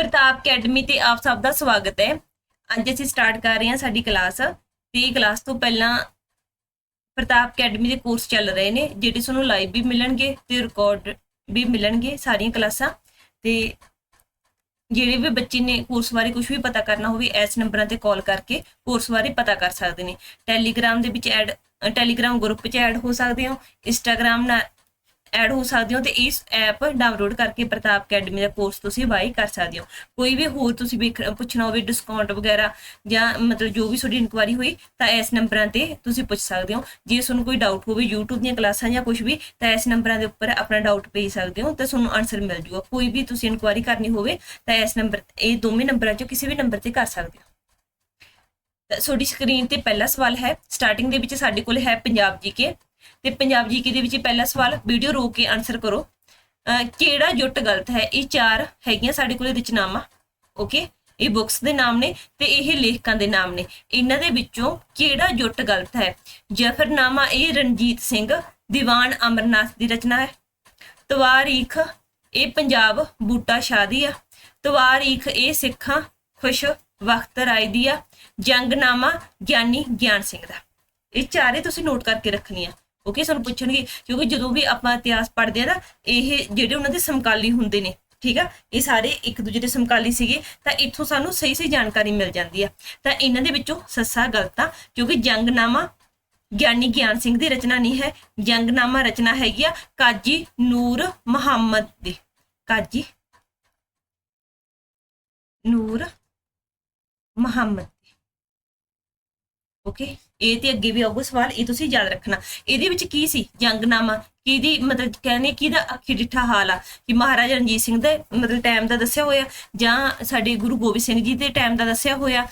ਪ੍ਰਤਾਪ academy ਤੇ ਆਪ ਸਭ ਦਾ ਸਵਾਗਤ ਹੈ। ਅੱਜ ਅਸੀਂ ਸਟਾਰਟ ਕਰ ਰਹੇ ਹਾਂ ਸਾਡੀ ਕਲਾਸ ਤੇ ਕਲਾਸ ਤੋਂ ਪਹਿਲਾਂ ਪ੍ਰਤਾਪ ਅਕੈਡਮੀ ਦੇ ਕੋਰਸ ਚੱਲ ਰਹੇ ਨੇ, ਜਿਹੜੇ ਤੁਹਾਨੂੰ ਲਾਈਵ ਵੀ ਮਿਲਣਗੇ ਤੇ ਰਿਕਾਰਡ ਵੀ ਮਿਲਣਗੇ ਸਾਰੀਆਂ ਕਲਾਸਾਂ ਤੇ ਜਿਹੜੇ ਵੀ ਬੱਚੇ ਨੇ ਕੋਰਸ ਬਾਰੇ ਕੁਝ ਵੀ ਪਤਾ ਕਰਨਾ ਹੋਵੇ, ਇਸ ਨੰਬਰਾਂ ਤੇ ਕਾਲ ਕਰਕੇ ਕੋਰਸ ਬਾਰੇ ਪਤਾ ਕਰ ਸਕਦੇ ਨੇ। ਟੈਲੀਗ੍ਰਾਮ ਦੇ ਵਿੱਚ ਐਡ ਟੈਲੀਗ੍ਰਾਮ ਗਰੁੱਪ 'ਚ ਐਡ ਹੋ ਸਕਦੇ ਹੋ ਇੰਸਟਾਗ੍ਰਾਮ ਨਾਲ ਐਡ ਹੋ ਸਕਦੇ ਹੋ ਤੇ ਇਸ ਐਪ ਡਾਊਨਲੋਡ ਕਰਕੇ ਪ੍ਰਤਾਪ ਅਕੈਡਮੀ ਦਾ ਕੋਰਸ ਤੁਸੀਂ ਬਾਈ ਕਰ ਸਕਦੇ ਹੋ। ਕੋਈ ਵੀ ਹੋਰ ਤੁਸੀਂ ਵੇਖ, ਪੁੱਛਣਾ ਹੋਵੇ ਡਿਸਕਾਊਂਟ ਵਗੈਰਾ ਜਾਂ ਮਤਲਬ ਜੋ ਵੀ ਤੁਹਾਡੀ ਇਨਕੁਆਰੀ ਹੋਈ ਤਾਂ ਇਸ ਨੰਬਰਾਂ ਤੇ ਤੁਸੀਂ ਪੁੱਛ ਸਕਦੇ ਹੋ। ਜੇ ਤੁਹਾਨੂੰ ਕੋਈ ਡਾਊਟ ਹੋਵੇ YouTube ਦੀਆਂ ਕਲਾਸਾਂ ਜਾਂ ਕੁਝ ਵੀ ਤਾਂ ਇਸ ਨੰਬਰਾਂ ਦੇ ਉੱਪਰ ਆਪਣਾ ਡਾਊਟ ਭੇਜ ਸਕਦੇ ਹੋ ਤਾਂ ਤੁਹਾਨੂੰ ਆਨਸਰ ਮਿਲ ਜੂਗਾ। ਕੋਈ ਵੀ ਤੁਸੀਂ ਇਨਕੁਆਰੀ ਕਰਨੀ ਹੋਵੇ ਤਾਂ ਇਸ ਨੰਬਰ, ਇਹ ਦੋਵੇਂ ਨੰਬਰਾਂ ਚੋਂ ਕਿਸੇ ਵੀ ਨੰਬਰ ਤੇ ਕਰ ਸਕਦੇ ਹੋ। ਤੁਹਾਡੀ ਸਕਰੀਨ ਤੇ ਪਹਿਲਾ ਸਵਾਲ ਹੈ। ਸਟਾਰਟਿੰਗ ਦੇ ਵਿੱਚ ਸਾਡੇ ਕੋਲ ਹੈ ਪੰਜਾਬ ਜੀਕੇ ਤੇ ਪੰਜਾਬ ਜੀਕੇ ਦੇ ਵਿੱਚ ਪਹਿਲਾ ਸਵਾਲ ਵੀਡੀਓ ਰੋਕ ਕੇ ਆਨਸਰ ਕਰੋ। ਅਹ ਕਿਹੜਾ ਜੁੱਟ ਗਲਤ ਹੈ? ਇਹ ਚਾਰ ਹੈਗੀਆਂ ਸਾਡੇ ਕੋਲ ਰਚਨਾਵਾਂ ਓਕੇ ਇਹ ਬੁక్స్ ਦੇ ਨਾਮ ਨੇ ਤੇ ਇਹ ਲੇਖਕਾਂ ਦੇ ਨਾਮ ਨੇ। ਇਹਨਾਂ ਦੇ ਵਿੱਚੋਂ ਕਿਹੜਾ ਜੁੱਟ ਗਲਤ ਹੈ? ਜਫਰਨਾਮਾ ਇਹ ਰਣਜੀਤ ਸਿੰਘ, ਦੀਵਾਨ ਅਮਰਨਾਥ ਦੀ ਰਚਨਾ ਹੈ। ਤਵਾਰੀਖ ਇਹ ਪੰਜਾਬ ਬੂਟਾ ਸ਼ਾਹ ਦੀ ਆ। ਤਵਾਰੀਖ ਇਹ ਸਿੱਖਾਂ ਖੁਸ਼ ਵਕਤ ਰਾਏ ਦੀ ਆ। ਜੰਗਨਾਮਾ ਗਿਆਨੀ ਗਿਆਨ ਸਿੰਘ ਦਾ। ਇਹ ਚਾਰੇ ਤੁਸੀਂ ਨੋਟ ਕਰਕੇ ਰੱਖਣੀ ਰੱਖਣੀਆਂ। ਓਕੇ ਸਾਨੂੰ ਪੁੱਛਣਗੇ, ਕਿਉਂਕਿ ਜਦੋਂ ਵੀ ਆਪਾਂ ਇਤਿਹਾਸ ਪੜ੍ਹਦੇ ਆ ਨਾ, ਇਹ ਜਿਹੜੇ ਉਹਨਾਂ ਦੇ ਸਮਕਾਲੀ ਹੁੰਦੇ ਨੇ, ਠੀਕ ਆ? ਇਹ ਸਾਰੇ ਇੱਕ ਦੂਜੇ ਦੇ ਸਮਕਾਲੀ ਸੀਗੇ, ਤਾਂ ਇੱਥੋਂ ਸਾਨੂੰ ਸਹੀ ਸਹੀ ਜਾਣਕਾਰੀ ਮਿਲ ਜਾਂਦੀ ਆ। ਤਾਂ ਇਹਨਾਂ ਦੇ ਵਿੱਚੋਂ ਸੱਸਾ ਗਲਤ ਆ ਕਿਉਂਕਿ ਜੰਗਨਾਮਾ ਗਿਆਨੀ ਗਿਆਨ ਸਿੰਘ ਦੀ ਰਚਨਾ ਨਹੀਂ ਹੈ। ਜੰਗਨਾਮਾ ਰਚਨਾ ਹੈਗੀ ਆ ਕਾਜੀ ਨੂਰ ਮੁਹੰਮਦ ਦੀ। ਕਾਜੀ ਨੂਰ ਮੁਹੰਮਦ ਓਕੇ ਇਹ ਤੇ ਅੱਗੇ ਵੀ ਆਊਗਾ ਸਵਾਲ, ਇਹ ਤੁਸੀਂ ਯਾਦ ਰੱਖਣਾ। ਇਹਦੇ ਵਿੱਚ ਕੀ ਸੀ? ਜੰਗਨਾਮਾ। ਕਿਹਦੀ ਮਤਲਬ ਕਹਿੰਦੇ ਕਿਹਦਾ ਅੱਖੀ ਡਿੱਠਾ ਹਾਲ ਆ? ਕਿ ਮਹਾਰਾਜਾ ਰਣਜੀਤ ਸਿੰਘ ਦੇ ਮਤਲਬ ਟਾਈਮ ਦਾ ਦੱਸਿਆ ਹੋਇਆ। ਜਾਂ ਸਾਡੇ ਗੁਰੂ ਗੋਬਿੰਦ ਸਿੰਘ ਜੀ ਦੇ ਟਾਈਮ ਦਾ ਦੱਸਿਆ ਹੋਇਆ।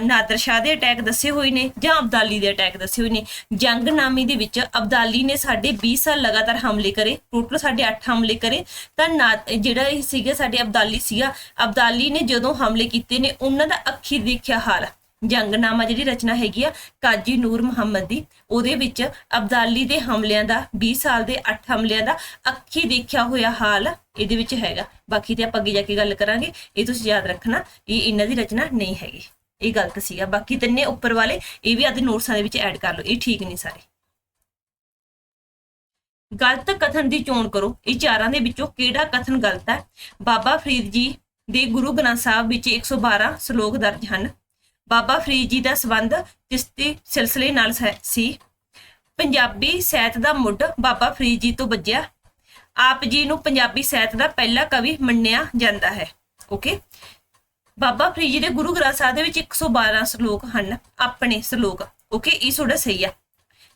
ਨਾਦਰ ਸ਼ਾਹ ਦੇ ਅਟੈਕ ਦੱਸੇ ਹੋਏ ਨੇ, ਜਾਂ ਅਬਦਾਲੀ ਦੇ ਅਟੈਕ ਦੱਸੇ ਹੋਏ ਨੇ। ਜੰਗਨਾਮੇ ਦੇ ਵਿੱਚ ਅਬਦਾਲੀ ਨੇ ਸਾਡੇ 20 ਸਾਲ ਲਗਾਤਾਰ ਹਮਲੇ ਕਰੇ। ਟੋਟਲ ਸਾਡੇ 8 ਹਮਲੇ ਕਰੇ। ਤਾਂ ਨਾ- ਜਿਹੜਾ ਇਹ ਸੀਗਾ, ਸਾਡੇ ਅਬਦਾਲੀ ਸੀਗਾ। ਅਬਦਾਲੀ ਨੇ ਜਦੋਂ ਹਮਲੇ ਕੀਤੇ ਨੇ, ਉਹਨਾਂ ਦਾ ਅੱਖੀ ਦੇਖਿਆ ਹਾਲ ਜੰਗਨਾਮਾ ਜਿਹੜੀ ਰਚਨਾ ਹੈਗੀ ਆ, ਕਾਜੀ ਨੂਰ ਮੁਹੰਮਦ ਦੀ, ਉਹਦੇ ਵਿੱਚ ਅਬਦਾਲੀ ਦੇ ਹਮਲਿਆਂ ਦਾ 20 ਸਾਲ ਦੇ 8 ਹਮਲਿਆਂ ਦਾ ਅੱਖੀ ਦੇਖਿਆ ਹੋਇਆ ਹਾਲ ਇਹਦੇ ਵਿੱਚ ਹੈਗਾ। ਬਾਕੀ ਤੇ ਆਪਾਂ ਅੱਗੇ ਜਾ ਕੇ ਗੱਲ ਕਰਾਂਗੇ। ਇਹ ਤੁਸੀਂ ਯਾਦ ਰੱਖਣਾ, ਇਹ ਇਹਨਾਂ ਦੀ ਰਚਨਾ ਨਹੀਂ ਹੈਗੀ। ਇਹ ਗਲਤ ਸੀਗਾ। ਬਾਕੀ ਤਿੰਨੇ ਉੱਪਰ ਵਾਲੇ, ਇਹ ਵੀ ਆਦੇ ਨੋਟਸਾਂ ਦੇ ਵਿੱਚ ਐਡ ਕਰ ਲਓ। ਇਹ ਠੀਕ ਨਹੀਂ ਸਾਰੇ। ਗਲਤ ਕਥਨ ਦੀ ਚੋਣ ਕਰੋ। ਇਹ ਚਾਰਾਂ ਦੇ ਵਿੱਚੋਂ ਕਿਹੜਾ ਕਥਨ ਗਲਤ ਹੈ? ਬਾਬਾ ਫਰੀਦ ਜੀ ਦੇ ਗੁਰੂ ਗ੍ਰੰਥ ਸਾਹਿਬ ਵਿੱਚ 112 ਸ਼ਲੋਕ ਦਰਜ ਹਨ। ਬਾਬਾ ਫਰੀਦ ਜੀ ਦਾ ਸਬੰਧ ਚਿਸ਼ਤੀ ਸਿਲਸਿਲੇ ਨਾਲ ਸੀ ਪੰਜਾਬੀ ਸਾਹਿਤ ਦਾ ਮੁੱਢ ਬਾਬਾ ਫਰੀਦ ਜੀ ਤੋਂ ਵੱਜਿਆ। ਆਪ ਜੀ ਨੂੰ ਪੰਜਾਬੀ ਸਾਹਿਤ ਦਾ ਪਹਿਲਾ ਕਵੀ ਮੰਨਿਆ ਜਾਂਦਾ ਹੈ। ਓਕੇ। ਬਾਬਾ ਫਰੀਦ ਜੀ ਦੇ ਗੁਰੂ ਗ੍ਰੰਥ ਸਾਹਿਬ ਦੇ ਵਿੱਚ 112 ਸ਼ਲੋਕ ਹਨ, ਆਪਣੇ ਸ਼ਲੋਕ। ਓਕੇ, ਇਹ ਤੁਹਾਡਾ ਸਹੀ ਆ।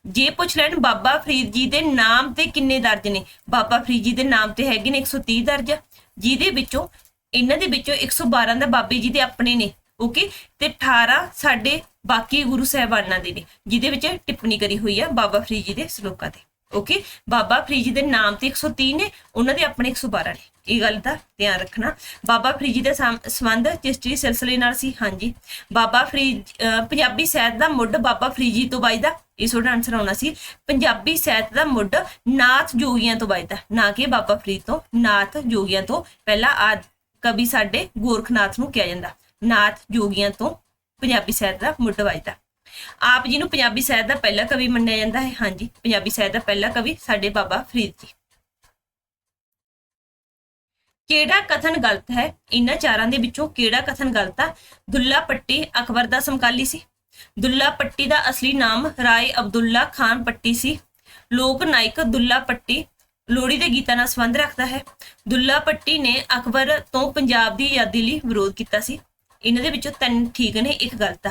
ਜੇ ਪੁੱਛ ਲੈਣ ਬਾਬਾ ਫਰੀਦ ਜੀ ਦੇ ਨਾਮ ਤੇ ਕਿੰਨੇ ਦਰਜ ਨੇ? ਬਾਬਾ ਫਰੀਦ ਜੀ ਦੇ ਨਾਮ ਤੇ ਹੈਗੇ ਨੇ 130 ਦਰਜ। ਜਿਹਦੇ ਵਿੱਚੋਂ, ਇਹਨਾਂ ਦੇ ਵਿੱਚੋਂ 112 ਦਾ ਬਾਬੇ ਜੀ ਦੇ ਆਪਣੇ ਨੇ। ਓਕੇ? ਤੇ 18 ਸਾਡੇ ਬਾਕੀ ਗੁਰੂ ਸਾਹਿਬਾਨਾਂ ਦੇ ਨੇ, ਜਿਹਦੇ ਵਿੱਚ ਟਿੱਪਣੀ ਕਰੀ ਹੋਈ ਆ ਬਾਬਾ ਫਰੀਦ ਜੀ ਦੇ ਸ਼ਲੋਕਾਂ ਤੇ, ਓਕੇ? ਬਾਬਾ ਫਰੀਦ ਜੀ ਦੇ ਨਾਮ ਤੇ 130 ਨੇ, ਉਹਨਾਂ ਦੇ ਆਪਣੇ 112 ਨੇ। ਇਹ ਗੱਲ ਦਾ ਧਿਆਨ ਰੱਖਣਾ। ਬਾਬਾ ਫਰੀਦ ਜੀ ਦਾ ਸਮ- ਸੰਬੰਧ ਚਿਸ਼ਤੀ ਸਿਲਸਿਲੇ ਨਾਲ ਸੀ, ਹਾਂਜੀ। ਬਾਬਾ ਫਰੀਦ, ਅਹ ਪੰਜਾਬੀ ਸਾਹਿਤ ਦਾ ਮੁੱਢ ਬਾਬਾ ਫਰੀਦ ਜੀ ਤੋਂ ਵੱਜਦਾ, ਇਹ ਤੁਹਾਡਾ ਆਨਸਰ ਆਉਣਾ ਸੀ। ਪੰਜਾਬੀ ਸਾਹਿਤ ਦਾ ਮੁੱਢ ਨਾਥ ਜੋਗੀਆਂ ਤੋਂ ਵੱਜਦਾ, ਨਾ ਕਿ ਬਾਬਾ ਫਰੀਦ ਤੋਂ, ਨਾਥ ਜੋਗੀਆਂ ਤੋਂ। ਪਹਿਲਾਂ ਆ ਕਵੀ ਸਾਡੇ ਗੋਰਖਨਾਥ ਨੂੰ ਕਿਹਾ ਜਾਂਦਾ। ਨਾਥ ਜੋਗੀਆਂ ਤੋਂ ਪੰਜਾਬੀ ਸਾਹਿਤ ਦਾ ਮੁੱਢ ਵੱਜਦਾ। ਆਪ ਜੀ ਨੂੰ ਪੰਜਾਬੀ ਸਾਹਿਤ ਦਾ ਪਹਿਲਾ ਕਵੀ ਮੰਨਿਆ ਜਾਂਦਾ ਹੈ। ਹਾਂਜੀ, ਪੰਜਾਬੀ ਸਾਹਿਤ ਦਾ ਪਹਿਲਾ ਕਵੀ ਸਾਡੇ ਬਾਬਾ ਫਰੀਦ ਜੀ। ਕਿਹੜਾ ਕਥਨ ਗਲਤ ਹੈ? ਇਹਨਾਂ ਚਾਰਾਂ ਦੇ ਵਿੱਚੋਂ ਕਿਹੜਾ ਕਥਨ ਗਲਤ ਆ? ਦੁੱਲਾ ਪੱਟੀ ਅਕਬਰ ਦਾ ਸਮਕਾਲੀ ਸੀ। ਦੁੱਲਾ ਪੱਟੀ ਦਾ ਅਸਲੀ ਨਾਮ ਰਾਏ ਅਬਦੁੱਲਾ ਖਾਨ ਪੱਟੀ ਸੀ। ਲੋਕ ਨਾਇਕ ਦੁੱਲਾ ਪੱਟੀ ਲੋਹੜੀ ਦੇ ਗੀਤਾਂ ਨਾਲ ਸੰਬੰਧ ਰੱਖਦਾ ਹੈ। ਦੁੱਲਾ ਪੱਟੀ ਨੇ ਅਕਬਰ ਤੋਂ ਪੰਜਾਬ ਦੀ ਆਜ਼ਾਦੀ ਲਈ ਵਿਰੋਧ ਕੀਤਾ ਸੀ। ਇਹਨਾਂ ਦੇ ਵਿੱਚੋਂ ਤਿੰਨ ਠੀਕ ਨੇ, ਇੱਕ ਗਲਤ ਆ।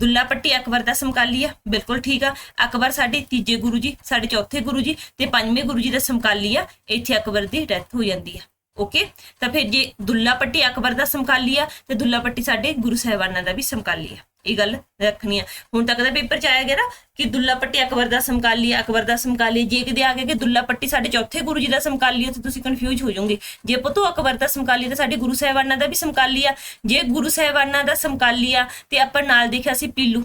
ਦੁੱਲਾ ਪੱਟੀ ਅਕਬਰ ਦਾ ਸਮਕਾਲੀ ਆ, ਬਿਲਕੁਲ ਠੀਕ ਆ। ਅਕਬਰ ਸਾਡੇ ਤੀਜੇ ਗੁਰੂ ਜੀ, ਸਾਡੇ ਚੌਥੇ ਗੁਰੂ ਜੀ ਤੇ ਪੰਜਵੇਂ ਗੁਰੂ ਜੀ ਦਾ ਸਮਕਾਲੀ ਆ। ਇੱਥੇ ਅਕਬਰ ਦੀ ਡੈਥ ਹੋ ਜਾਂਦੀ ਆ। ਓਕੇ ਤਾਂ ਫਿਰ ਜੇ ਦੁੱਲਾ ਪੱਟੀ ਅਕਬਰ ਦਾ ਸਮਕਾਲੀ ਆ, ਤੇ ਦੁੱਲਾ ਪੱਟੀ ਸਾਡੇ ਗੁਰੂ ਸਾਹਿਬਾਨਾਂ ਦਾ ਵੀ ਸਮਕਾਲੀ ਆ। ਇਹ ਗੱਲ ਰੱਖਣੀ ਆ। ਹੁਣ ਤੱਕ ਦਾ ਪੇਪਰ ਚ ਆਇਆ ਗਿਆ ਨਾ ਕਿ ਦੁੱਲਾ ਪੱਟੀ ਅਕਬਰ ਦਾ ਸਮਕਾਲੀ ਆ, ਅਕਬਰ ਦਾ ਸਮਕਾਲੀ ਜੇ ਕਿਤੇ ਆ ਗਿਆ ਕਿ ਦੁੱਲਾ ਪੱਟੀ ਸਾਡੇ ਚੌਥੇ ਗੁਰੂ ਜੀ ਦਾ ਸਮਕਾਲੀ ਆ, ਤੇ ਤੁਸੀਂ ਕਨਫਿਊਜ਼ ਹੋ ਜਾਓਗੇ। ਜੇ ਪੁੱਤੋ ਅਕਬਰ ਦਾ ਸਮਕਾਲੀ ਤਾਂ ਸਾਡੇ ਗੁਰੂ ਸਾਹਿਬਾਨਾਂ ਦਾ ਵੀ ਸਮਕਾਲੀ ਆ। ਜੇ ਗੁਰੂ ਸਾਹਿਬਾਨਾਂ ਦਾ ਸਮਕਾਲੀ ਆ, ਤੇ ਆਪਾਂ ਨਾਲ ਦੇਖਿਆ ਸੀ ਪੀਲੂ।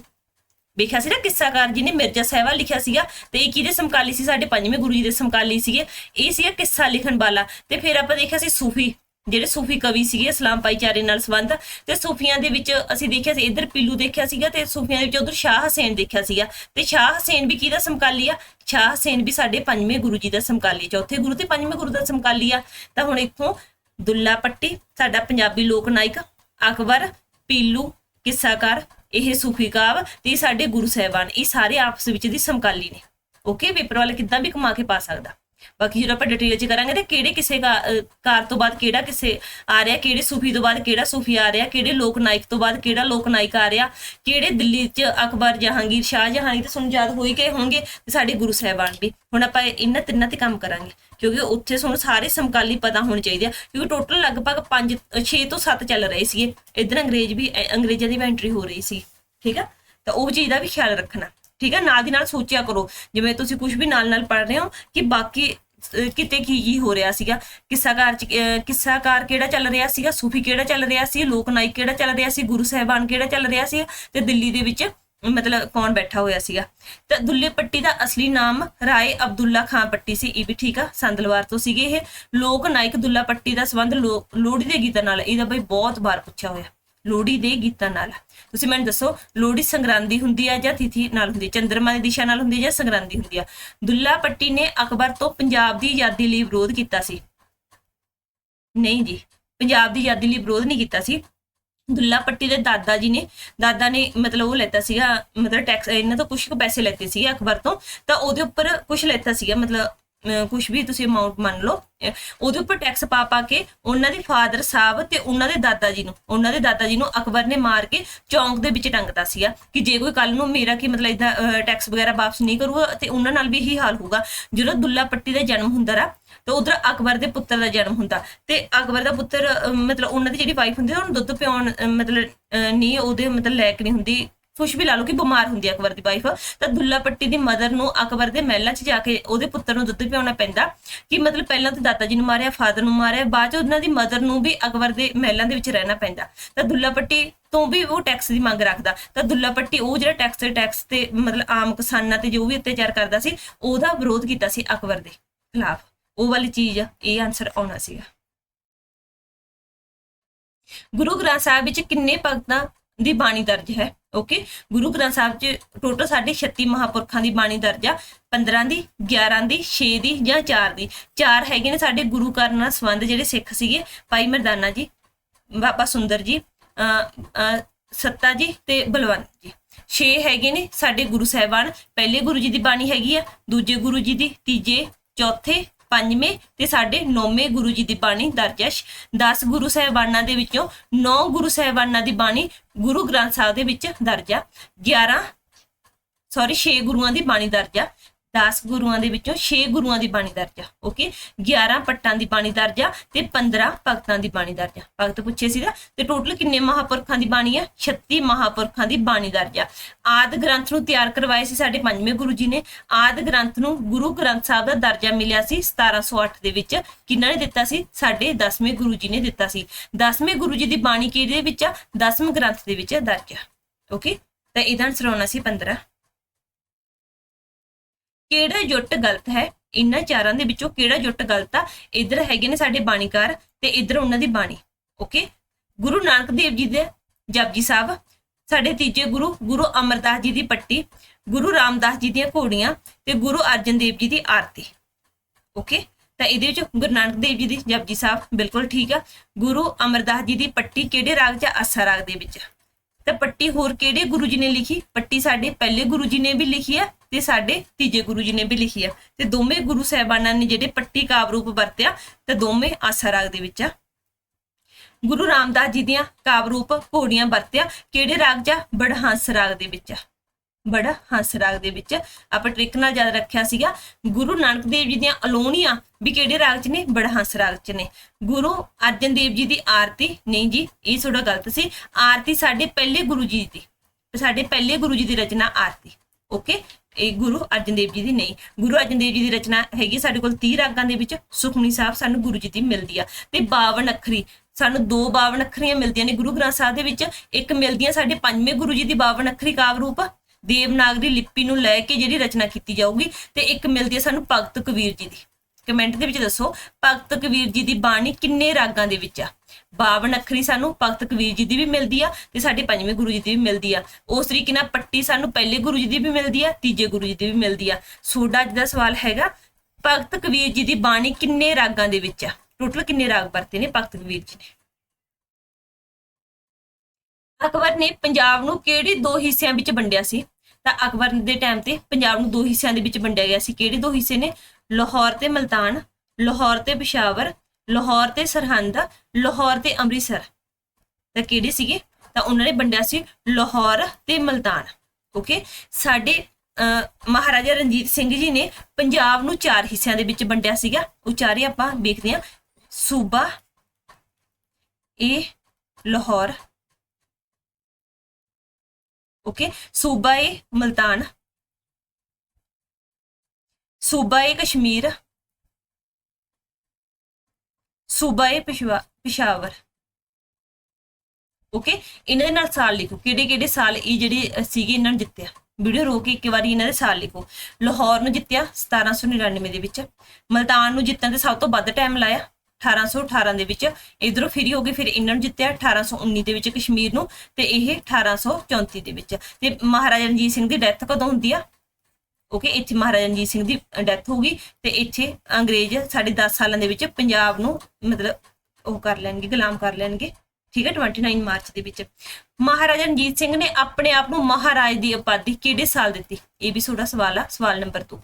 ਵੇਖਿਆ ਸੀ ਨਾ ਕਿੱਸਾਕਾਰ ਜੀ ਨੇ ਮਿਰਜ਼ਾ ਸਾਹਿਬਾ ਲਿਖਿਆ ਸੀਗਾ ਤੇ ਇਹ ਕਿਹਦੇ ਸਮਕਾਲੀ ਸੀ? ਸਾਡੇ ਪੰਜਵੇਂ ਗੁਰੂ ਜੀ ਦੇ ਸਮਕਾਲੀ ਸੀਗੇ। ਇਹ ਸੀਗਾ ਕਿੱਸਾ ਲਿਖਣ ਵਾਲਾ। ਤੇ ਫਿਰ ਆਪਾਂ ਦੇਖਿਆ ਸੀ ਸੂਫੀ, ਜਿਹੜੇ ਸੂਫੀ ਕਵੀ ਸੀਗੇ ਇਸਲਾਮ ਭਾਈਚਾਰੇ ਨਾਲ ਸੰਬੰਧ। ਤੇ ਸੂਫੀਆਂ ਦੇ ਵਿੱਚ ਅਸੀਂ ਦੇਖਿਆ ਸੀ, ਇੱਧਰ ਪੀਲੂ ਦੇਖਿਆ ਸੀਗਾ ਤੇ ਸੂਫੀਆਂ ਦੇ ਵਿੱਚ ਉਧਰ ਸ਼ਾਹ ਹਸੈਨ ਦੇਖਿਆ ਸੀਗਾ। ਤੇ ਸ਼ਾਹ ਹਸੈਨ ਵੀ ਕਿਹਦਾ ਸਮਕਾਲੀ ਆ? ਸ਼ਾਹ ਹਸੈਨ ਵੀ ਸਾਡੇ ਪੰਜਵੇਂ ਗੁਰੂ ਜੀ ਦਾ ਸਮਕਾਲੀ ਚੌਥੇ ਗੁਰੂ ਤੇ ਪੰਜਵੇਂ ਗੁਰੂ ਦਾ ਸਮਕਾਲੀ ਆ। ਤਾਂ ਹੁਣ ਇੱਥੋਂ ਦੁੱਲਾ ਪੱਟੀ, ਸਾਡਾ ਪੰਜਾਬੀ ਲੋਕ ਨਾਇਕ, ਅਕਬਰ, ਪੀਲੂ ਕਿੱਸਾਕਾਰ ਇਹ ਸੂਫੀ ਕਾਵ ਤੇ ਇਹ ਸਾਡੇ ਗੁਰੂ ਸਾਹਿਬਾਨ, ਇਹ ਸਾਰੇ ਆਪਸ ਵਿੱਚ ਦੀ ਸਮਕਾਲੀ ਨੇ। ਓਕੇ ਪੇਪਰ ਵਾਲਾ ਕਿੱਦਾਂ ਵੀ ਕਮਾ ਕੇ ਪਾ ਸਕਦਾ। ਬਾਕੀ ਜਦੋਂ ਆਪਾਂ ਡਿਟੇਲ ਚ ਕਰਾਂਗੇ ਤੇ ਕਿਹੜੇ ਕਿਸੇ ਕਾਰ ਤੋਂ ਬਾਅਦ ਕਿਹੜਾ ਕਿਸੇ ਆ ਰਿਹਾ, ਕਿਹੜੇ ਸੂਫੀ ਤੋਂ ਬਾਅਦ ਕਿਹੜਾ ਸੂਫੀ ਆ ਰਿਹਾ, ਕਿਹੜੇ ਲੋਕ ਨਾਇਕ ਤੋਂ ਬਾਅਦ ਕਿਹੜਾ ਲੋਕ ਨਾਇਕ ਆ ਰਿਹਾ, ਕਿਹੜੇ ਦਿੱਲੀ ਚ ਅਕਬਰ ਜਹਾਂਗੀਰ, ਸ਼ਾਹ ਜਹਾਂਗੀਰ ਤੇ ਤੁਹਾਨੂੰ ਯਾਦ ਹੋਈ ਗਏ ਹੋਣਗੇ ਤੇ ਸਾਡੇ ਗੁਰੂ ਸਾਹਿਬਾਨ ਵੀ। ਹੁਣ ਆਪਾਂ ਇਹਨਾਂ ਤਿੰਨਾਂ ਤੇ ਕੰਮ ਕਰਾਂਗੇ, ਕਿਉਂਕਿ ਉੱਥੇ ਤੁਹਾਨੂੰ ਸਾਰੇ ਸਮਕਾਲੀ ਪਤਾ ਹੋਣੇ ਚਾਹੀਦੇ ਆ, ਕਿਉਂਕਿ ਟੋਟਲ ਲਗਭਗ 5 6 ਤੋਂ 7 ਚੱਲ ਰਹੇ ਸੀਗੇ। ਇਧਰ ਅੰਗਰੇਜ਼ ਵੀ ਅੰਗਰੇਜ਼ਾਂ ਦੀ ਵੀ ਐਂਟਰੀ ਹੋ ਰਹੀ ਸੀ, ਠੀਕ ਆ? ਤਾਂ ਉਹ ਚੀਜ਼ ਦਾ ਵੀ ਖਿਆਲ ਰੱਖਣਾ। ਠੀਕ ਹੈ ਨਾਲ ਦੀ ਨਾਲ ਸੋਚਿਆ ਕਰੋ। ਜਿਵੇਂ ਤੁਸੀਂ ਕੁਝ ਵੀ ਨਾਲ ਨਾਲ ਪੜ੍ਹ ਰਹੇ ਹੋ ਕਿ ਬਾਕੀ ਕਿਤੇ ਕੀ ਕੀ ਹੋ ਰਿਹਾ ਸੀਗਾ। ਕਿੱਸਾਕਾਰ ਚ ਅਹ, ਕਿੱਸਾਕਾਰ ਕਿਹੜਾ ਚੱਲ ਰਿਹਾ ਸੀਗਾ? ਸੂਫੀ ਕਿਹੜਾ ਚੱਲ ਰਿਹਾ ਸੀ? ਲੋਕ ਨਾਇਕ ਕਿਹੜਾ ਚੱਲ ਰਿਹਾ ਸੀ? ਗੁਰੂ ਸਾਹਿਬਾਨ ਕਿਹੜਾ ਚੱਲ ਰਿਹਾ ਸੀ? ਤੇ ਦਿੱਲੀ ਦੇ ਵਿੱਚ ਮਤਲਬ ਕੌਣ ਬੈਠਾ ਹੋਇਆ ਸੀਗਾ? ਤਾਂ ਦੁੱਲੇ ਪੱਟੀ ਦਾ ਅਸਲੀ ਨਾਮ ਰਾਏ ਅਬਦੁੱਲਾ ਖਾਨ ਪੱਟੀ ਸੀ। ਇਹ ਵੀ ਠੀਕ ਆ ਸੰਦਲਵਾਰ ਤੋਂ ਸੀਗੇ ਇਹ। ਲੋਕ ਨਾਇਕ ਦੁੱਲਾ ਪੱਟੀ ਦਾ ਸੰਬੰਧ ਲੋ- ਲੋਹੜੀ ਦੇ ਗੀਤਾਂ ਨਾਲ ਇਹਦਾ ਬਈ ਬਹੁਤ ਵਾਰ ਪੁੱਛਿਆ ਹੋਇਆ। ਲੋਹੜੀ ਦੇ ਗੀਤਾਂ ਨਾਲ। ਤੁਸੀਂ ਮੈਨੂੰ ਦੱਸੋ, ਲੋਹੜੀ ਸੰਗਰਾਂਦੀ ਹੁੰਦੀ ਆ ਜਾਂ ਤਿਥੀ ਨਾਲ ਹੁੰਦੀ ਹੈ ਦੀ ਦਿਸ਼ਾ ਨਾਲ ਹੁੰਦੀ ਹੈ ਜਾਂ ਸੰਗਰਾਂਦੀ ਹੁੰਦੀ ਆ? ਦੁੱਲਾ ਪੱਟੀ ਨੇ ਅਕਬਰ ਤੋਂ ਪੰਜਾਬ ਦੀ ਆਜ਼ਾਦੀ ਲਈ ਵਿਰੋਧ ਕੀਤਾ ਸੀ। ਨਹੀਂ ਜੀ, ਪੰਜਾਬ ਦੀ ਆਜ਼ਾਦੀ ਲਈ ਵਿਰੋਧ ਨਹੀਂ ਕੀਤਾ ਸੀ। ਦੁੱਲਾ ਪੱਟੀ ਦੇ ਦਾਦਾ ਜੀ ਨੇ, ਦਾਦਾ ਨੇ ਮਤਲਬ ਉਹ ਲੈਤਾ ਸੀਗਾ, ਮਤਲਬ ਟੈਕਸ ਇਹਨਾਂ ਤੋਂ ਕੁਝ ਕੁ ਪੈਸੇ ਲੈਤੇ ਸੀਗੇ ਅਕਬਰ ਤੋਂ, ਤਾਂ ਉਹਦੇ ਉੱਪਰ ਕੁਝ ਲੈਤਾ ਸੀਗਾ, ਮਤਲਬ ਕੁਝ ਵੀ ਤੁਸੀਂ ਅਮਾਉਂਟ ਮੰਨ ਲਓ ਉਹਦੇ ਉੱਪਰ ਟੈਕਸ ਪਾ ਪਾ ਕੇ ਉਹਨਾਂ ਦੇ ਫਾਦਰ ਸਾਹਿਬ ਤੇ ਉਹਨਾਂ ਦੇ ਦਾਦਾ ਜੀ ਨੂੰ ਉਹਨਾਂ ਦੇ ਦਾਦਾ ਜੀ ਨੂੰ ਅਕਬਰ ਨੇ ਮਾਰ ਕੇ ਚੌਂਕ ਦੇ ਵਿੱਚ ਟੰਗਤਾ ਸੀਗਾ ਕਿ ਜੇ ਕੋਈ ਕੱਲ ਨੂੰ ਮੇਰਾ ਕੀ ਮਤਲਬ ਇਦਾਂ ਟੈਕਸ ਵਗੈਰਾ ਵਾਪਸ ਨਹੀਂ ਕਰੂਗਾ ਤੇ ਉਹਨਾਂ ਨਾਲ ਵੀ ਇਹੀ ਹਾਲ ਹੋਊਗਾ। ਜਦੋਂ ਦੁੱਲਾ ਪੱਟੀ ਦਾ ਜਨਮ ਹੁੰਦਾ ਰਾ ਤਾਂ ਉਧਰ ਅਕਬਰ ਦੇ ਪੁੱਤਰ ਦਾ ਜਨਮ ਹੁੰਦਾ। ਤੇ ਅਕਬਰ ਦਾ ਪੁੱਤਰ ਮਤਲਬ ਉਹਨਾਂ ਦੀ ਜਿਹੜੀ ਵਾਈਫ ਹੁੰਦੀ ਉਹਨੂੰ ਦੁੱਧ ਪਿਆਉਣ ਮਤਲਬ ਅਹ, ਨਹੀਂ ਉਹਦੇ ਮਤਲਬ ਲਾਇਕ ਨਹੀਂ ਹੁੰਦੀ। ਕੁਛ ਵੀ ਲਾ ਬਿਮਾਰ ਹੁੰਦੀ ਹੈ ਅਕਬਰ ਦੀ ਵਾਈਫ ਤਾਂ ਦੁੱਲਾ ਪੱਟੀ ਦੀ ਮਦਰ ਨੂੰ ਅਕਬਰ ਦੇ ਮਹਿਲਾਂ 'ਚ ਜਾ ਕੇ ਉਹਦੇ ਪੁੱਤਰ ਨੂੰ ਦੁੱਧ ਪਿਆਉਣਾ ਪੈਂਦਾ। ਕਿ ਮਤਲਬ ਪਹਿਲਾਂ ਤਾਂ ਦਾਦਾ ਜੀ ਨੂੰ ਮਾਰਿਆ ਫਾਦਰ ਨੂੰ ਮਾਰਿਆ, ਬਾਅਦ 'ਚ ਉਹਨਾਂ ਦੀ ਮਦਰ ਨੂੰ ਵੀ ਅਕਬਰ ਦੇ ਮਹਿਲਾਂ ਦੇ ਵਿੱਚ ਰਹਿਣਾ ਪੈਂਦਾ। ਤਾਂ ਦੁੱਲਾ ਪੱਟੀ ਤੋਂ ਵੀ ਉਹ ਟੈਕਸ ਦੀ ਮੰਗ ਰੱਖਦਾ। ਤਾਂ ਦੁੱਲਾ ਪੱਟੀ ਉਹ ਜਿਹੜਾ ਟੈਕਸ ਤੇ ਟੈਕਸ ਤੇ ਮਤਲਬ ਆਮ ਕਿਸਾਨਾਂ ਤੇ ਜੋ ਵੀ ਅਤਿਆਚਾਰ ਕਰਦਾ ਸੀ, ਉਹਦਾ ਵਿਰੋਧ ਕੀਤਾ ਸੀ ਅਕਬਰ ਦੇ ਖਿਲਾਫ। ਉਹ ਵਾਲੀ ਚੀਜ਼ ਆ ਇਹ ਆਨਸਰ ਆਉਣਾ ਸੀਗਾ। ਗੁਰੂ ਗ੍ਰੰਥ ਸਾਹਿਬ ਵਿੱਚ ਕਿੰਨੇ ਭਗਤਾਂ ਦੀ ਬਾਣੀ ਦਰਜ ਹੈ ਓਕੇ ਗੁਰੂ ਗ੍ਰੰਥ ਸਾਹਿਬ 'ਚ ਟੋਟਲ ਸਾਡੇ 36 ਮਹਾਪੁਰਖਾਂ ਦੀ ਬਾਣੀ ਦਰਜ ਆ 15 ਦੀ 11 ਦੀ 6 ਦੀ ਜਾਂ 4 ਦੀ। 4 ਹੈਗੇ ਨੇ ਸਾਡੇ ਗੁਰੂ ਘਰ ਨਾਲ ਸੰਬੰਧ ਜਿਹੜੇ ਸਿੱਖ ਸੀਗੇ। ਭਾਈ ਮਰਦਾਨਾ ਜੀ, ਬਾਬਾ ਸੁੰਦਰ ਜੀ ਅ ਸੱਤਾ ਜੀ ਤੇ ਬਲਵੰਤ ਜੀ। 6 ਹੈਗੇ ਨੇ ਸਾਡੇ ਗੁਰੂ ਸਾਹਿਬਾਨ। ਪਹਿਲੇ ਗੁਰੂ ਜੀ ਦੀ ਬਾਣੀ ਹੈਗੀ ਆ, ਦੂਜੇ ਗੁਰੂ ਜੀ ਦੀ, ਤੀਜੇ, ਚੌਥੇ ਪੰਜਵੇਂ ਤੇ ਸਾਡੇ ਨੌਵੇਂ ਗੁਰੂ ਜੀ ਦੀ ਬਾਣੀ ਦਰਜ ਹੈ 10 ਗੁਰੂ ਸਾਹਿਬਾਨਾਂ ਦੇ ਵਿੱਚੋਂ 9 ਗੁਰੂ ਸਾਹਿਬਾਨਾਂ ਦੀ ਬਾਣੀ ਗੁਰੂ ਗ੍ਰੰਥ ਸਾਹਿਬ ਦੇ ਵਿੱਚ ਦਰਜ। ਆ 11 ਸੌਰੀ 6 ਗੁਰੂਆਂ ਦੀ ਬਾਣੀ ਦਰਜ। ਆ 10 ਗੁਰੂਆਂ ਦੇ ਵਿੱਚੋਂ 6 ਗੁਰੂਆਂ ਦੀ ਬਾਣੀ ਦਰਜ ਆ ਓਕੇ 11 ਪੱਟਾਂ ਦੀ ਬਾਣੀ ਦਰਜ ਆ ਤੇ 15 ਭਗਤਾਂ ਦੀ ਬਾਣੀ ਦਰਜ। ਆ ਭਗਤ ਪੁੱਛੇ ਸੀ ਤੇ ਟੋਟਲ ਕਿੰਨੇ ਮਹਾਪੁਰਖਾਂ ਦੀ ਬਾਣੀ ਆ? 36 ਮਹਾਪੁਰਖਾਂ ਦੀ ਬਾਣੀ ਦਰਜ। ਆ ਆਦ ਗ੍ਰੰਥ ਨੂੰ ਤਿਆਰ ਕਰਵਾਏ ਸੀ ਸਾਡੇ ਪੰਜਵੇਂ ਗੁਰੂ ਜੀ ਨੇ। ਆਦ ਗ੍ਰੰਥ ਨੂੰ ਗੁਰੂ ਗ੍ਰੰਥ ਸਾਹਿਬ ਦਾ ਦਰਜਾ ਮਿਲਿਆ ਸੀ 1708 ਦੇ ਵਿੱਚ। ਕਿਹਨਾਂ ਨੇ ਦਿੱਤਾ ਸੀ? ਸਾਡੇ 10ਵੇਂ ਗੁਰੂ ਜੀ ਨੇ ਦਿੱਤਾ ਸੀ। 10ਵੇਂ ਗੁਰੂ ਜੀ ਦੀ ਬਾਣੀ ਕਿਹਦੇ ਵਿੱਚ ਆ? 10ਵੇਂ ਗ੍ਰੰਥ ਦੇ ਵਿੱਚ ਦਰਜ ਆ ਓਕੇ ਤਾਂ ਇਹਦਾ ਆਨਸਰ ਆਉਣਾ ਸੀ 15 ਕਿਹੜਾ ਜੁੱਟ ਗਲਤ ਹੈ? ਇਹਨਾਂ ਚਾਰਾਂ ਦੇ ਵਿੱਚੋਂ ਕਿਹੜਾ ਜੁੱਟ ਗਲਤ ਆ? ਇੱਧਰ ਹੈਗੇ ਨੇ ਸਾਡੇ ਬਾਣੀਕਾਰ ਤੇ ਇੱਧਰ ਉਹਨਾਂ ਦੀ ਬਾਣੀ ਓਕੇ ਗੁਰੂ ਨਾਨਕ ਦੇਵ ਜੀ ਦੇ ਜਪਜੀ ਸਾਹਿਬ, ਸਾਡੇ ਤੀਜੇ ਗੁਰੂ ਗੁਰੂ ਅਮਰਦਾਸ ਜੀ ਦੀ ਪੱਟੀ, ਗੁਰੂ ਰਾਮਦਾਸ ਜੀ ਦੀਆਂ ਘੋੜੀਆਂ ਤੇ ਗੁਰੂ ਅਰਜਨ ਦੇਵ ਜੀ ਦੀ ਆਰਤੀ ਓਕੇ ਤਾਂ ਇਹਦੇ ਵਿੱਚ ਗੁਰੂ ਨਾਨਕ ਦੇਵ ਜੀ ਦੀ ਜਪਜੀ ਸਾਹਿਬ ਬਿਲਕੁਲ ਠੀਕ ਆ। ਗੁਰੂ ਅਮਰਦਾਸ ਜੀ ਦੀ ਪੱਟੀ ਕਿਹੜੇ ਰਾਗ 'ਚ ਆ? ਆਸਾ ਰਾਗ ਦੇ ਵਿੱਚ? ਤਾਂ ਪੱਟੀ ਹੋਰ ਕਿਹੜੇ ਗੁਰੂ ਜੀ ਨੇ ਲਿਖੀ? ਪੱਟੀ ਸਾਡੇ ਪਹਿਲੇ ਗੁਰੂ ਜੀ ਨੇ ਵੀ ਲਿਖੀ ਹੈ ਤੇ ਸਾਡੇ ਤੀਜੇ ਗੁਰੂ ਜੀ ਨੇ ਵੀ ਲਿਖੀ ਹੈ ਤੇ ਦੋਵੇਂ ਗੁਰੂ ਸਾਹਿਬਾਨਾਂ ਨੇ ਜਿਹੜੇ ਪੱਟੀ ਕਾਵ ਰੂਪ ਵਰਤਿਆ, ਤੇ ਦੋਵੇਂ ਆਸਾ ਰਾਗ ਦੇ ਵਿੱਚ ਆ। ਗੁਰੂ ਰਾਮਦਾਸ ਜੀ ਦੀਆਂ ਕਾਵ ਰੂਪ ਘੋੜੀਆਂ ਵਰਤਿਆ, ਕਿਹੜੇ ਰਾਗ 'ਚ ਆ? ਬੜਹੰਸ ਰਾਗ ਦੇ ਵਿੱਚ ਆ। ਬੜਾ ਹੰਸ ਰਾਗ ਦੇ ਵਿੱਚ ਆਪਾਂ ਟ੍ਰਿਕ ਨਾਲ ਯਾਦ ਰੱਖਿਆ ਸੀਗਾ। ਗੁਰੂ ਨਾਨਕ ਦੇਵ ਜੀ ਦੀਆਂ ਅਲੋਣੀਆਂ ਵੀ ਕਿਹੜੇ ਰਾਗ 'ਚ ਨੇ? ਬੜਾ ਹੰਸ ਰਾਗ 'ਚ ਨੇ। ਗੁਰੂ ਅਰਜਨ ਦੇਵ ਜੀ ਦੀ ਆਰਤੀ, ਨਹੀਂ ਜੀ, ਇਹ ਥੋੜਾ ਗਲਤ ਸੀ। ਆਰਤੀ ਸਾਡੇ ਪਹਿਲੇ ਗੁਰੂ ਜੀ ਦੀ, ਸਾਡੇ ਪਹਿਲੇ ਗੁਰੂ ਜੀ ਦੀ ਰਚਨਾ ਆਰਤੀ। ਓਕੇ ਇਹ ਗੁਰੂ ਅਰਜਨ ਦੇਵ ਜੀ ਦੀ ਨਹੀਂ। ਗੁਰੂ ਅਰਜਨ ਦੇਵ ਜੀ ਦੀ ਰਚਨਾ ਹੈਗੀ ਸਾਡੇ ਕੋਲ 30 ਰਾਗਾਂ ਦੇ ਵਿੱਚ ਸੁਖਮਨੀ ਸਾਹਿਬ ਸਾਨੂੰ ਗੁਰੂ ਜੀ ਦੀ ਮਿਲਦੀ ਆ। ਤੇ 52 ਅੱਖਰੀ, ਸਾਨੂੰ ਦੋ 52 ਅੱਖਰੀਆਂ ਮਿਲਦੀਆਂ ਨੇ। ਗੁਰੂ ਗ੍ਰੰਥ ਸਾਹਿਬ ਦੇ ਵਿੱਚ ਇੱਕ ਮਿਲਦੀਆਂ ਸਾਡੇ ਪੰਜਵੇਂ ਗੁਰੂ ਜੀ ਦੀ 52 ਅੱਖਰੀ ਕਾਵ ਰੂਪ। ਦੇਵਨਾਗਰੀ ਲਿਪੀ ਨੂੰ ਲੈ ਕੇ ਜਿਹੜੀ ਰਚਨਾ ਕੀਤੀ ਜਾਊਗੀ ਤੇ ਇੱਕ ਮਿਲਦੀ ਹੈ ਸਾਨੂੰ ਭਗਤ ਕਬੀਰ ਜੀ ਦੀ। ਕਮੈਂਟ ਦੇ ਵਿੱਚ ਦੱਸੋ, ਭਗਤ ਕਬੀਰ ਜੀ ਦੀ ਬਾਣੀ ਕਿੰਨੇ ਰਾਗਾਂ ਦੇ ਵਿੱਚ ਆ? 52 ਅੱਖਰੀ ਸਾਨੂੰ ਭਗਤ ਕਬੀਰ ਜੀ ਦੀ ਵੀ ਮਿਲਦੀ ਆ ਤੇ ਸਾਡੇ ਪੰਜਵੇਂ ਗੁਰੂ ਜੀ ਦੀ ਵੀ ਮਿਲਦੀ ਆ। ਉਸ ਤਰੀਕੇ ਨਾਲ ਪੱਟੀ ਸਾਨੂੰ ਪਹਿਲੇ ਗੁਰੂ ਜੀ ਦੀ ਵੀ ਮਿਲਦੀ ਆ, ਤੀਜੇ ਗੁਰੂ ਜੀ ਦੀ ਵੀ ਮਿਲਦੀ ਆ। ਸੋਡਾ ਅੱਜ ਦਾ ਸਵਾਲ ਹੈਗਾ, ਭਗਤ ਕਬੀਰ ਜੀ ਦੀ ਬਾਣੀ ਕਿੰਨੇ ਰਾਗਾਂ ਦੇ ਵਿੱਚ ਆ? ਟੋਟਲ ਕਿੰਨੇ ਰਾਗ ਵਰਤੇ ਨੇ ਭਗਤ ਕਬੀਰ ਜੀ ਨੇ? ਅਕਬਰ ਨੇ ਪੰਜਾਬ ਨੂੰ ਕਿਹੜੇ ਦੋ ਹਿੱਸਿਆਂ ਵਿੱਚ ਵੰਡਿਆ ਸੀ? ਤਾਂ ਅਕਬਰ ਦੇ ਟਾਈਮ ਤੇ ਪੰਜਾਬ ਨੂੰ ਦੋ ਹਿੱਸਿਆਂ ਦੇ ਵਿੱਚ ਵੰਡਿਆ ਗਿਆ ਸੀ। ਕਿਹੜੇ ਦੋ ਹਿੱਸੇ ਨੇ? ਲਾਹੌਰ ਤੇ ਮਲਤਾਨ ਲਾਹੌਰ ਤੇ ਪਿਸ਼ਾਵਰ ਲਾਹੌਰ ਤੇ ਸਰਹੰਦ ਲਾਹੌਰ ਤੇ ਅੰਮ੍ਰਿਤਸਰ। ਤਾਂ ਕਿਹੜੇ ਸੀਗੇ? ਤਾਂ ਉਹਨਾਂ ਨੇ ਵੰਡਿਆ ਸੀ ਲਾਹੌਰ ਤੇ ਮਲਤਾਨ। ਓਕੇ ਸਾਡੇ ਅਹ, ਮਹਾਰਾਜਾ ਰਣਜੀਤ ਸਿੰਘ ਜੀ ਨੇ ਪੰਜਾਬ ਨੂੰ ਚਾਰ ਹਿੱਸਿਆਂ ਦੇ ਵਿੱਚ ਵੰਡਿਆ ਸੀਗਾ। ਉਹ ਚਾਰੇ ਆਪਾਂ ਵੇਖਦੇ ਹਾਂ। ਸੂਬਾ ਇਹ ਲਾਹੌਰ ਓਕੇ ਸੂਬਾ ਏ ਮਲਤਾਨ ਸੂਬਾ ਏ ਕਸ਼ਮੀਰ ਸੂਬਾ ਏ ਪਿਸ਼ਵਾ ਪਿਸ਼ਾਵਰ ਓਕੇ ਇਹਨਾਂ ਦੇ ਨਾਲ ਸਾਲ ਲਿਖੋ ਕਿਹੜੇ ਕਿਹੜੇ ਸਾਲ ਇਹ ਜਿਹੜੇ ਅ, ਸੀਗੇ ਇਹਨਾਂ ਨੇ ਜਿੱਤਿਆ ਵੀਡੀਓ ਰੋ ਕੇ ਇੱਕ ਵਾਰੀ ਇਹਨਾਂ ਦੇ ਸਾਲ ਲਿਖੋ ਲਾਹੌਰ ਨੂੰ ਜਿੱਤਿਆ 1799 ਦੇ ਵਿੱਚ ਮਲਤਾਨ ਨੂੰ ਜਿੱਤਣ ਤੇ ਸਭ ਤੋਂ ਵੱਧ ਟਾਈਮ ਲਾਇਆ 1818 ਦੇ ਵਿੱਚ ਇਧਰੋਂ ਫਰੀ ਹੋ ਗਏ ਫਿਰ ਇਹਨਾਂ ਨੂੰ ਜਿੱਤਿਆ 1819 ਦੇ ਵਿੱਚ ਕਸ਼ਮੀਰ ਨੂੰ ਤੇ ਇਹ 1834 ਦੇ ਵਿੱਚ। ਤੇ ਮਹਾਰਾਜਾ ਰਣਜੀਤ ਸਿੰਘ ਦੀ ਡੈਥ ਕਦੋਂ ਹੁੰਦੀ ਆ? ਓਕੇ, ਇੱਥੇ ਮਹਾਰਾਜਾ ਰਣਜੀਤ ਸਿੰਘ ਦੀ ਡੈਥ ਹੋ ਗਈ ਤੇ ਇੱਥੇ ਅੰਗਰੇਜ਼ ਸਾਡੇ 10 ਸਾਲਾਂ ਦੇ ਵਿੱਚ ਪੰਜਾਬ ਨੂੰ ਮਤਲਬ ਉਹ ਕਰ ਲੈਣਗੇ, ਗੁਲਾਮ ਕਰ ਲੈਣਗੇ, ਠੀਕ ਹੈ 29 ਮਾਰਚ ਦੇ ਵਿੱਚ। ਮਹਾਰਾਜਾ ਰਣਜੀਤ ਸਿੰਘ ਨੇ ਆਪਣੇ ਆਪ ਨੂੰ ਮਹਾਰਾਜ ਦੀ ਉਪਾਧੀ ਕਿਹੜੇ ਸਾਲ ਦਿੱਤੀ? ਇਹ ਵੀ ਤੁਹਾਡਾ ਸਵਾਲ ਆ, ਸਵਾਲ ਨੰਬਰ 2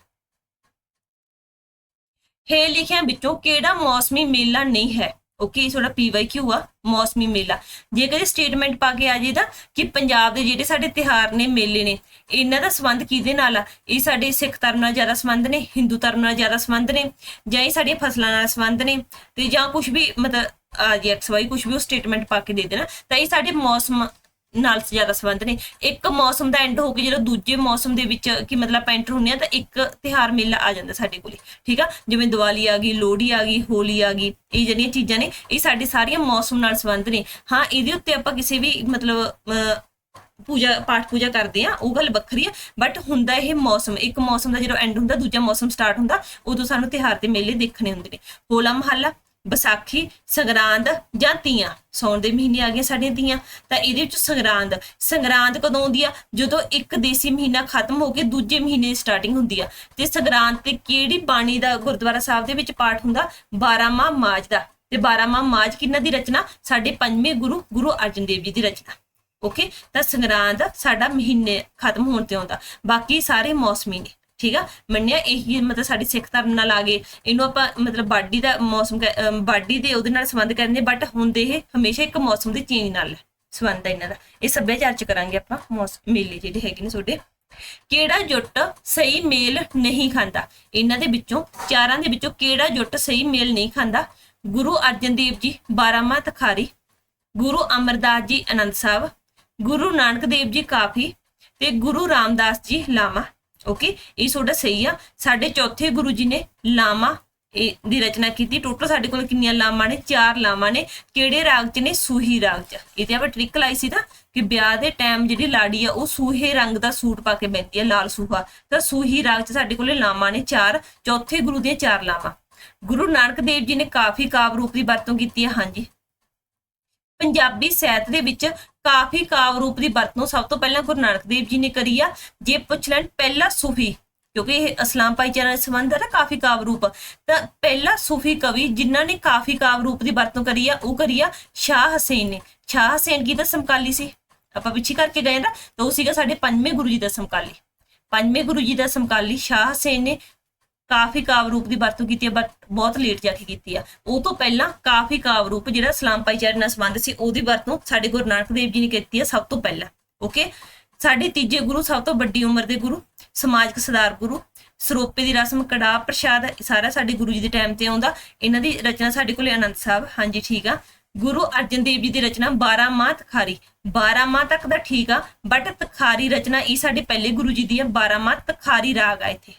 ਹੇ ਲਿਖਿਆਂ ਵਿੱਚੋਂ ਕਿਹੜਾ ਮੌਸਮੀ ਮੇਲਾ ਨਹੀਂ ਹੈ? ਓਕੇ ਇਹ ਤੁਹਾਡਾ ਪੀਵਾਈਕਿਊ ਆ, ਮੌਸਮੀ ਮੇਲਾ। ਜੇਕਰ ਸਟੇਟਮੈਂਟ ਪਾ ਕੇ ਆ ਜਾਈਦਾ ਕਿ ਪੰਜਾਬ ਦੇ ਜਿਹੜੇ ਸਾਡੇ ਤਿਹਾਰ ਨੇ, ਮੇਲੇ ਨੇ, ਇਹਨਾਂ ਦਾ ਸੰਬੰਧ ਕਿਹਦੇ ਨਾਲ ਆ? ਇਹ ਸਾਡੇ ਸਿੱਖ ਧਰਮ ਨਾਲ ਜ਼ਿਆਦਾ ਸੰਬੰਧ ਨੇ, ਹਿੰਦੂ ਧਰਮ ਨਾਲ ਜ਼ਿਆਦਾ ਸੰਬੰਧ ਨੇ, ਜਾਂ ਇਹ ਸਾਡੀਆਂ ਫਸਲਾਂ ਨਾਲ ਸੰਬੰਧ ਨੇ, ਤੇ ਜਾਂ ਕੁਝ ਵੀ ਮਤਲਬ, ਆ ਜੀ ਐਕਸ ਵਾਈ ਕੁਝ ਵੀ ਉਹ ਸਟੇਟਮੈਂਟ ਪਾ ਕੇ ਦੇ ਦੇਣਾ, ਤਾਂ ਇਹ ਸਾਡੇ ਮੌਸਮ ਨਾਲ ਜ਼ਿਆਦਾ ਸੰਬੰਧ ਨੇ। ਇੱਕ ਮੌਸਮ ਦਾ ਐਂਡ ਹੋ ਕੇ ਜਦੋਂ ਦੂਜੇ ਮੌਸਮ ਦੇ ਵਿੱਚ ਕਿ ਮਤਲਬ ਆਪਾਂ ਐਂਟਰ ਆ ਤਾਂ ਇੱਕ ਤਿਹਾਰ ਮੇਲਾ ਆ ਜਾਂਦਾ ਸਾਡੇ ਕੋਲੇ ਠੀਕ ਆ? ਜਿਵੇਂ ਦੀਵਾਲੀ ਆ ਗਈ ਲੋਹੜੀ ਆ ਗਈ ਹੋਲੀ ਆ ਗਈ ਇਹ ਜਿਹੜੀਆਂ ਚੀਜ਼ਾਂ ਨੇ ਇਹ ਸਾਡੇ ਸਾਰੀਆਂ ਮੌਸਮ ਨਾਲ ਸੰਬੰਧ ਨੇ। ਹਾਂ ਇਹਦੇ ਉੱਤੇ ਆਪਾਂ ਕਿਸੇ ਵੀ ਮਤਲਬ ਅਹ, ਪੂਜਾ ਪਾਠ ਪੂਜਾ ਕਰਦੇ ਆ ਉਹ ਗੱਲ ਵੱਖਰੀ ਆ ਬਟ ਹੁੰਦਾ ਇਹ ਮੌਸਮ ਇੱਕ ਮੌਸਮ ਦਾ ਜਦੋਂ ਐਂਡ ਹੁੰਦਾ ਦੂਜਾ ਮੌਸਮ ਸਟਾਰਟ ਹੁੰਦਾ ਉਦੋਂ ਸਾਨੂੰ ਤਿਹਾਰ ਤੇ ਮੇਲੇ ਦੇਖਣੇ ਹੁੰਦੇ ਨੇ। ਹੋਲਾ ਮਹੱਲਾ ਵਿਸਾਖੀ, ਸੰਗਰਾਂਦ ਜਾਂ ਤੀਆਂ। ਸੌਣ ਦੇ ਮਹੀਨੇ ਆ ਗਏ ਸਾਡੀਆਂ ਤੀਆਂ। ਤਾਂ ਇਹਦੇ ਵਿੱਚ ਸੰਗਰਾਂਦ। ਸੰਗਰਾਂਦ ਕਦੋਂ ਆਉਂਦੀ ਆ? ਜਦੋਂ ਇੱਕ ਦੇਸੀ ਮਹੀਨਾ ਖਤਮ ਹੋ ਕੇ ਦੂਜੇ ਮਹੀਨੇ ਦੀ ਸਟਾਰਟਿੰਗ ਹੁੰਦੀ ਆ। ਤੇ ਸੰਗਰਾਂਦ ਤੇ ਕਿਹੜੀ ਬਾਣੀ ਦਾ ਗੁਰਦੁਆਰਾ ਸਾਹਿਬ ਦੇ ਵਿੱਚ ਪਾਠ ਹੁੰਦਾ? 12 ਮਾਹ ਮਾਜ ਦਾ। ਤੇ 12 ਮਾਹ ਮਾਜ ਕਿਹਨਾਂ ਦੀ ਰਚਨਾ? ਸਾਡੇ ਪੰਜਵੇਂ ਗੁਰੂ ਗੁਰੂ ਅਰਜਨ ਦੇਵ ਜੀ ਦੀ ਰਚਨਾ। ਓਕੇ? ਤਾਂ ਸੰਗਰਾਂਦ ਸਾਡਾ ਮਹੀਨੇ ਖਤਮ ਹੋਣ ਤੇ ਆਉਂਦਾ। ਬਾਕੀ ਸਾਰੇ ਮੌਸਮੀ ਨੇ। ਠੀਕ ਆ? ਮੰਨਿਆ ਇਹੀ ਮਤਲਬ ਸਾਡੀ ਸਿੱਖ ਧਰਮ ਨਾਲ ਆ ਗਏ। ਇਹਨੂੰ ਆਪਾਂ ਮਤਲਬ ਬਾਡੀ ਦਾ ਮੌਸਮ ਬਾਡੀ ਦੇ ਉਹਦੇ ਨਾਲ ਸੰਬੰਧ ਕਰਦੇ ਬਟ ਹੁੰਦੇ ਇਹ ਹਮੇਸ਼ਾ ਇੱਕ ਮੌਸਮ ਦੇ ਚੇਂਜ ਨਾਲ ਸੰਬੰਧ ਹੈ ਇਹਨਾਂ ਦਾ। ਇਹ ਸੱਭਿਆਚਾਰ ਚ ਕਰਾਂਗੇ ਆਪਾਂ ਮੌਸਮ ਮੇਲੇ ਜਿਹੜੇ ਹੈਗੇ ਨੇ ਤੁਹਾਡੇ। ਕਿਹੜਾ ਜੁੱਟ ਸਹੀ ਮੇਲ ਨਹੀਂ ਖਾਂਦਾ? ਇਹਨਾਂ ਦੇ ਵਿੱਚੋਂ, ਚਾਰਾਂ ਦੇ ਵਿੱਚੋਂ ਕਿਹੜਾ ਜੁੱਟ ਸਹੀ ਮੇਲ ਨਹੀਂ ਖਾਂਦਾ? ਗੁਰੂ ਅਰਜਨ ਦੇਵ ਜੀ 12 ਤਖਾਰੀ, ਗੁਰੂ ਅਮਰਦਾਸ ਜੀ, ਅਨੰਦ ਸਾਹਿਬ, ਗੁਰੂ ਨਾਨਕ ਦੇਵ ਜੀ ਕਾਫੀ ਤੇ ਗੁਰੂ ਰਾਮਦਾਸ ਜੀ ਲਾਮਾ। ਓਕੇ ਇਹ ਤੁਹਾਡਾ ਸਹੀ ਆ। ਸਾਡੇ ਚੌਥੇ ਗੁਰੂ ਜੀ ਨੇ ਲਾਮਾ ਦੀ ਰਚਨਾ ਕੀਤੀ। ਟੋਟਲ ਸਾਡੇ ਕੋਲ ਕਿੰਨੀਆਂ ਲਾਮਾਂ ਨੇ? ਚਾਰ ਲਾਮਾਂ ਨੇ। ਕਿਹੜੇ ਰਾਗ ਚ ਨੇ? ਸੂਹੀ ਰਾਗ ਚ। ਇਹ ਤੇ ਆਪਾਂ ਟ੍ਰਿਕ ਲਾਈ ਸੀ ਨਾ ਕਿ ਵਿਆਹ ਦੇ ਟਾਈਮ ਜਿਹੜੀ ਲਾੜੀ ਆ, ਉਹ ਸੂਹੇ ਰੰਗ ਦਾ ਸੂਟ ਪਾ ਕੇ ਬੈਠੀ ਆ, ਲਾਲ ਸੂਹਾ। ਤਾਂ ਸੂਹੀ ਰਾਗ ਚ ਸਾਡੇ ਕੋਲੇ ਲਾਮਾਂ ਨੇ ਚਾਰ। ਚੌਥੇ ਗੁਰੂ ਦੀਆਂ ਚਾਰ ਲਾਮਾਂ। ਗੁਰੂ ਨਾਨਕ ਦੇਵ ਜੀ ਨੇ ਕਾਫੀ ਕਾਵ ਰੂਪ ਦੀ ਵਰਤੋਂ ਕੀਤੀ ਹੈ ਹਾਂਜੀ। ਪੰਜਾਬੀ ਸਾਹਿਤ ਦੇ ਵਿੱਚ ਕਾਫੀ ਕਾਵ ਰੂਪ ਦੀ ਵਰਤੋਂ ਸਭ ਤੋਂ ਪਹਿਲਾਂ ਗੁਰੂ ਨਾਨਕ ਦੇਵ ਜੀ ਨੇ ਕਰੀ ਆ। ਜੇ ਪੁੱਛ ਲੈਣ ਪਹਿਲਾ ਸੂਫੀ, ਕਿਉਂਕਿ ਇਹ ਅਸਲਾਮ ਭਾਈਚਾਰੇ ਨਾਲ ਸੰਬੰਧ ਹੈ ਨਾ ਕਾਫੀ ਕਾਵ ਰੂਪ, ਤਾਂ ਪਹਿਲਾ ਸੂਫੀ ਕਵੀ ਜਿਨ੍ਹਾਂ ਨੇ ਕਾਫੀ ਕਾਵ ਰੂਪ ਦੀ ਵਰਤੋਂ ਕਰੀ ਆ, ਉਹ ਕਰੀ ਆ ਸ਼ਾਹ ਹਸੈਨ ਨੇ। ਸ਼ਾਹ ਹਸੈਨ ਕੀ ਦਾ ਸਮਕਾਲੀ ਸੀ? ਆਪਾਂ ਪਿੱਛੇ ਕਰਕੇ ਗਏ ਨਾ, ਤਾਂ ਉਹ ਸੀਗਾ ਸਾਡੇ ਪੰਜਵੇਂ ਗੁਰੂ ਜੀ ਦਾ ਸਮਕਾਲੀ। ਪੰਜਵੇਂ ਗੁਰੂ ਜੀ ਦਾ ਸਮਕਾਲੀ ਸ਼ਾਹ ਹਸੈਨ ਨੇ ਕਾਫੀ ਕਾਵ ਰੂਪ ਦੀ ਵਰਤੋਂ ਕੀਤੀ ਹੈ ਬਟ ਬਹੁਤ ਲੇਟ ਜਾ ਕੇ ਕੀਤੀ ਆ। ਉਹ ਤੋਂ ਪਹਿਲਾਂ ਕਾਫੀ ਕਾਵ ਰੂਪ ਜਿਹੜਾ ਇਸਲਾਮ ਭਾਈਚਾਰੇ ਨਾਲ ਸੰਬੰਧ ਸੀ, ਉਹਦੀ ਵਰਤੋਂ ਸਾਡੇ ਗੁਰੂ ਨਾਨਕ ਦੇਵ ਜੀ ਨੇ ਕੀਤੀ ਹੈ ਸਭ ਤੋਂ ਪਹਿਲਾਂ ਓਕੇ ਸਾਡੇ ਤੀਜੇ ਗੁਰੂ, ਸਭ ਤੋਂ ਵੱਡੀ ਉਮਰ ਦੇ ਗੁਰੂ, ਸਮਾਜਿਕ ਸੁਧਾਰ ਗੁਰੂ, ਸਰੋਪੇ ਦੀ ਰਸਮ ਕੜਾ ਪ੍ਰਸ਼ਾਦ ਸਾਰਾ ਸਾਡੇ ਗੁਰੂ ਜੀ ਦੇ ਟਾਈਮ ਤੇ ਆਉਂਦਾ। ਇਹਨਾਂ ਦੀ ਰਚਨਾ ਸਾਡੇ ਕੋਲੇ ਆਨੰਦ ਸਾਹਿਬ, ਹਾਂਜੀ ਠੀਕ ਆ। ਗੁਰੂ ਅਰਜਨ ਦੇਵ ਜੀ ਦੀ ਰਚਨਾ 12 ਮਾਹ ਤਖਾਰੀ 12 ਮਾਹ ਤੱਕ ਦਾ ਠੀਕ ਆ ਬਟ ਤਖਾਰੀ ਰਚਨਾ ਇਹ ਸਾਡੇ ਪਹਿਲੇ ਗੁਰੂ ਜੀ ਦੀ ਆ 12 ਮਾਹ ਤਖਾਰੀ ਰਾਗ ਆ ਇੱਥੇ।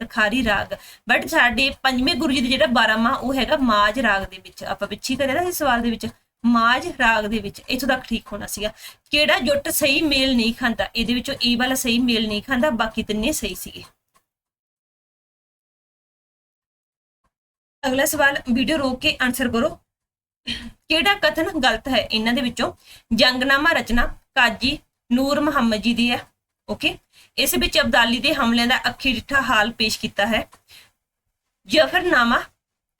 ਤਖਾਰੀ ਰਾਗ। ਬਟ ਸਾਡੇ ਪੰਜਵੇਂ ਗੁਰੂ ਜੀ ਦਾ ਜਿਹੜਾ 12 ਮਾਹ ਉਹ ਹੈਗਾ ਮਾਜ ਰਾਗ ਦੇ ਵਿੱਚ। ਆਪਾਂ ਪਿੱਛੇ ਕਰਿਆ ਨਾ ਇਸ ਸਵਾਲ ਦੇ ਵਿੱਚ। ਮਾਜ ਰਾਗ ਦੇ ਵਿੱਚ ਇੱਥੋਂ ਤੱਕ ਠੀਕ ਹੋਣਾ ਸੀਗਾ। ਕਿਹੜਾ ਜੁੱਟ ਸਹੀ ਮੇਲ ਨਹੀਂ ਖਾਂਦਾ? ਇਹਦੇ ਵਿੱਚੋਂ ਇਹ ਵਾਲਾ ਸਹੀ ਮੇਲ ਨਹੀਂ ਖਾਂਦਾ, ਬਾਕੀ ਤਿੰਨੇ ਸਹੀ ਸੀਗੇ। ਅਗਲਾ ਸਵਾਲ ਵੀਡੀਓ ਰੋਕ ਕੇ ਆਨਸਰ ਕਰੋ। ਕਿਹੜਾ ਕਥਨ ਗਲਤ ਹੈ? ਇਹਨਾਂ ਦੇ ਵਿੱਚੋਂ ਜੰਗਨਾਮਾ ਰਚਨਾ ਕਾਜੀ ਨੂਰ ਮੁਹੰਮਦ ਜੀ ਦੀ ਹੈ। ਓਕੇ ਇਸ ਵਿੱਚ ਅਬਦਾਲੀ ਦੇ ਹਮਲਿਆਂ ਦਾ ਅੱਖੀ ਡਿੱਠਾ ਹਾਲ ਪੇਸ਼ ਕੀਤਾ ਹੈ। ਜਫਰਨਾਮਾ,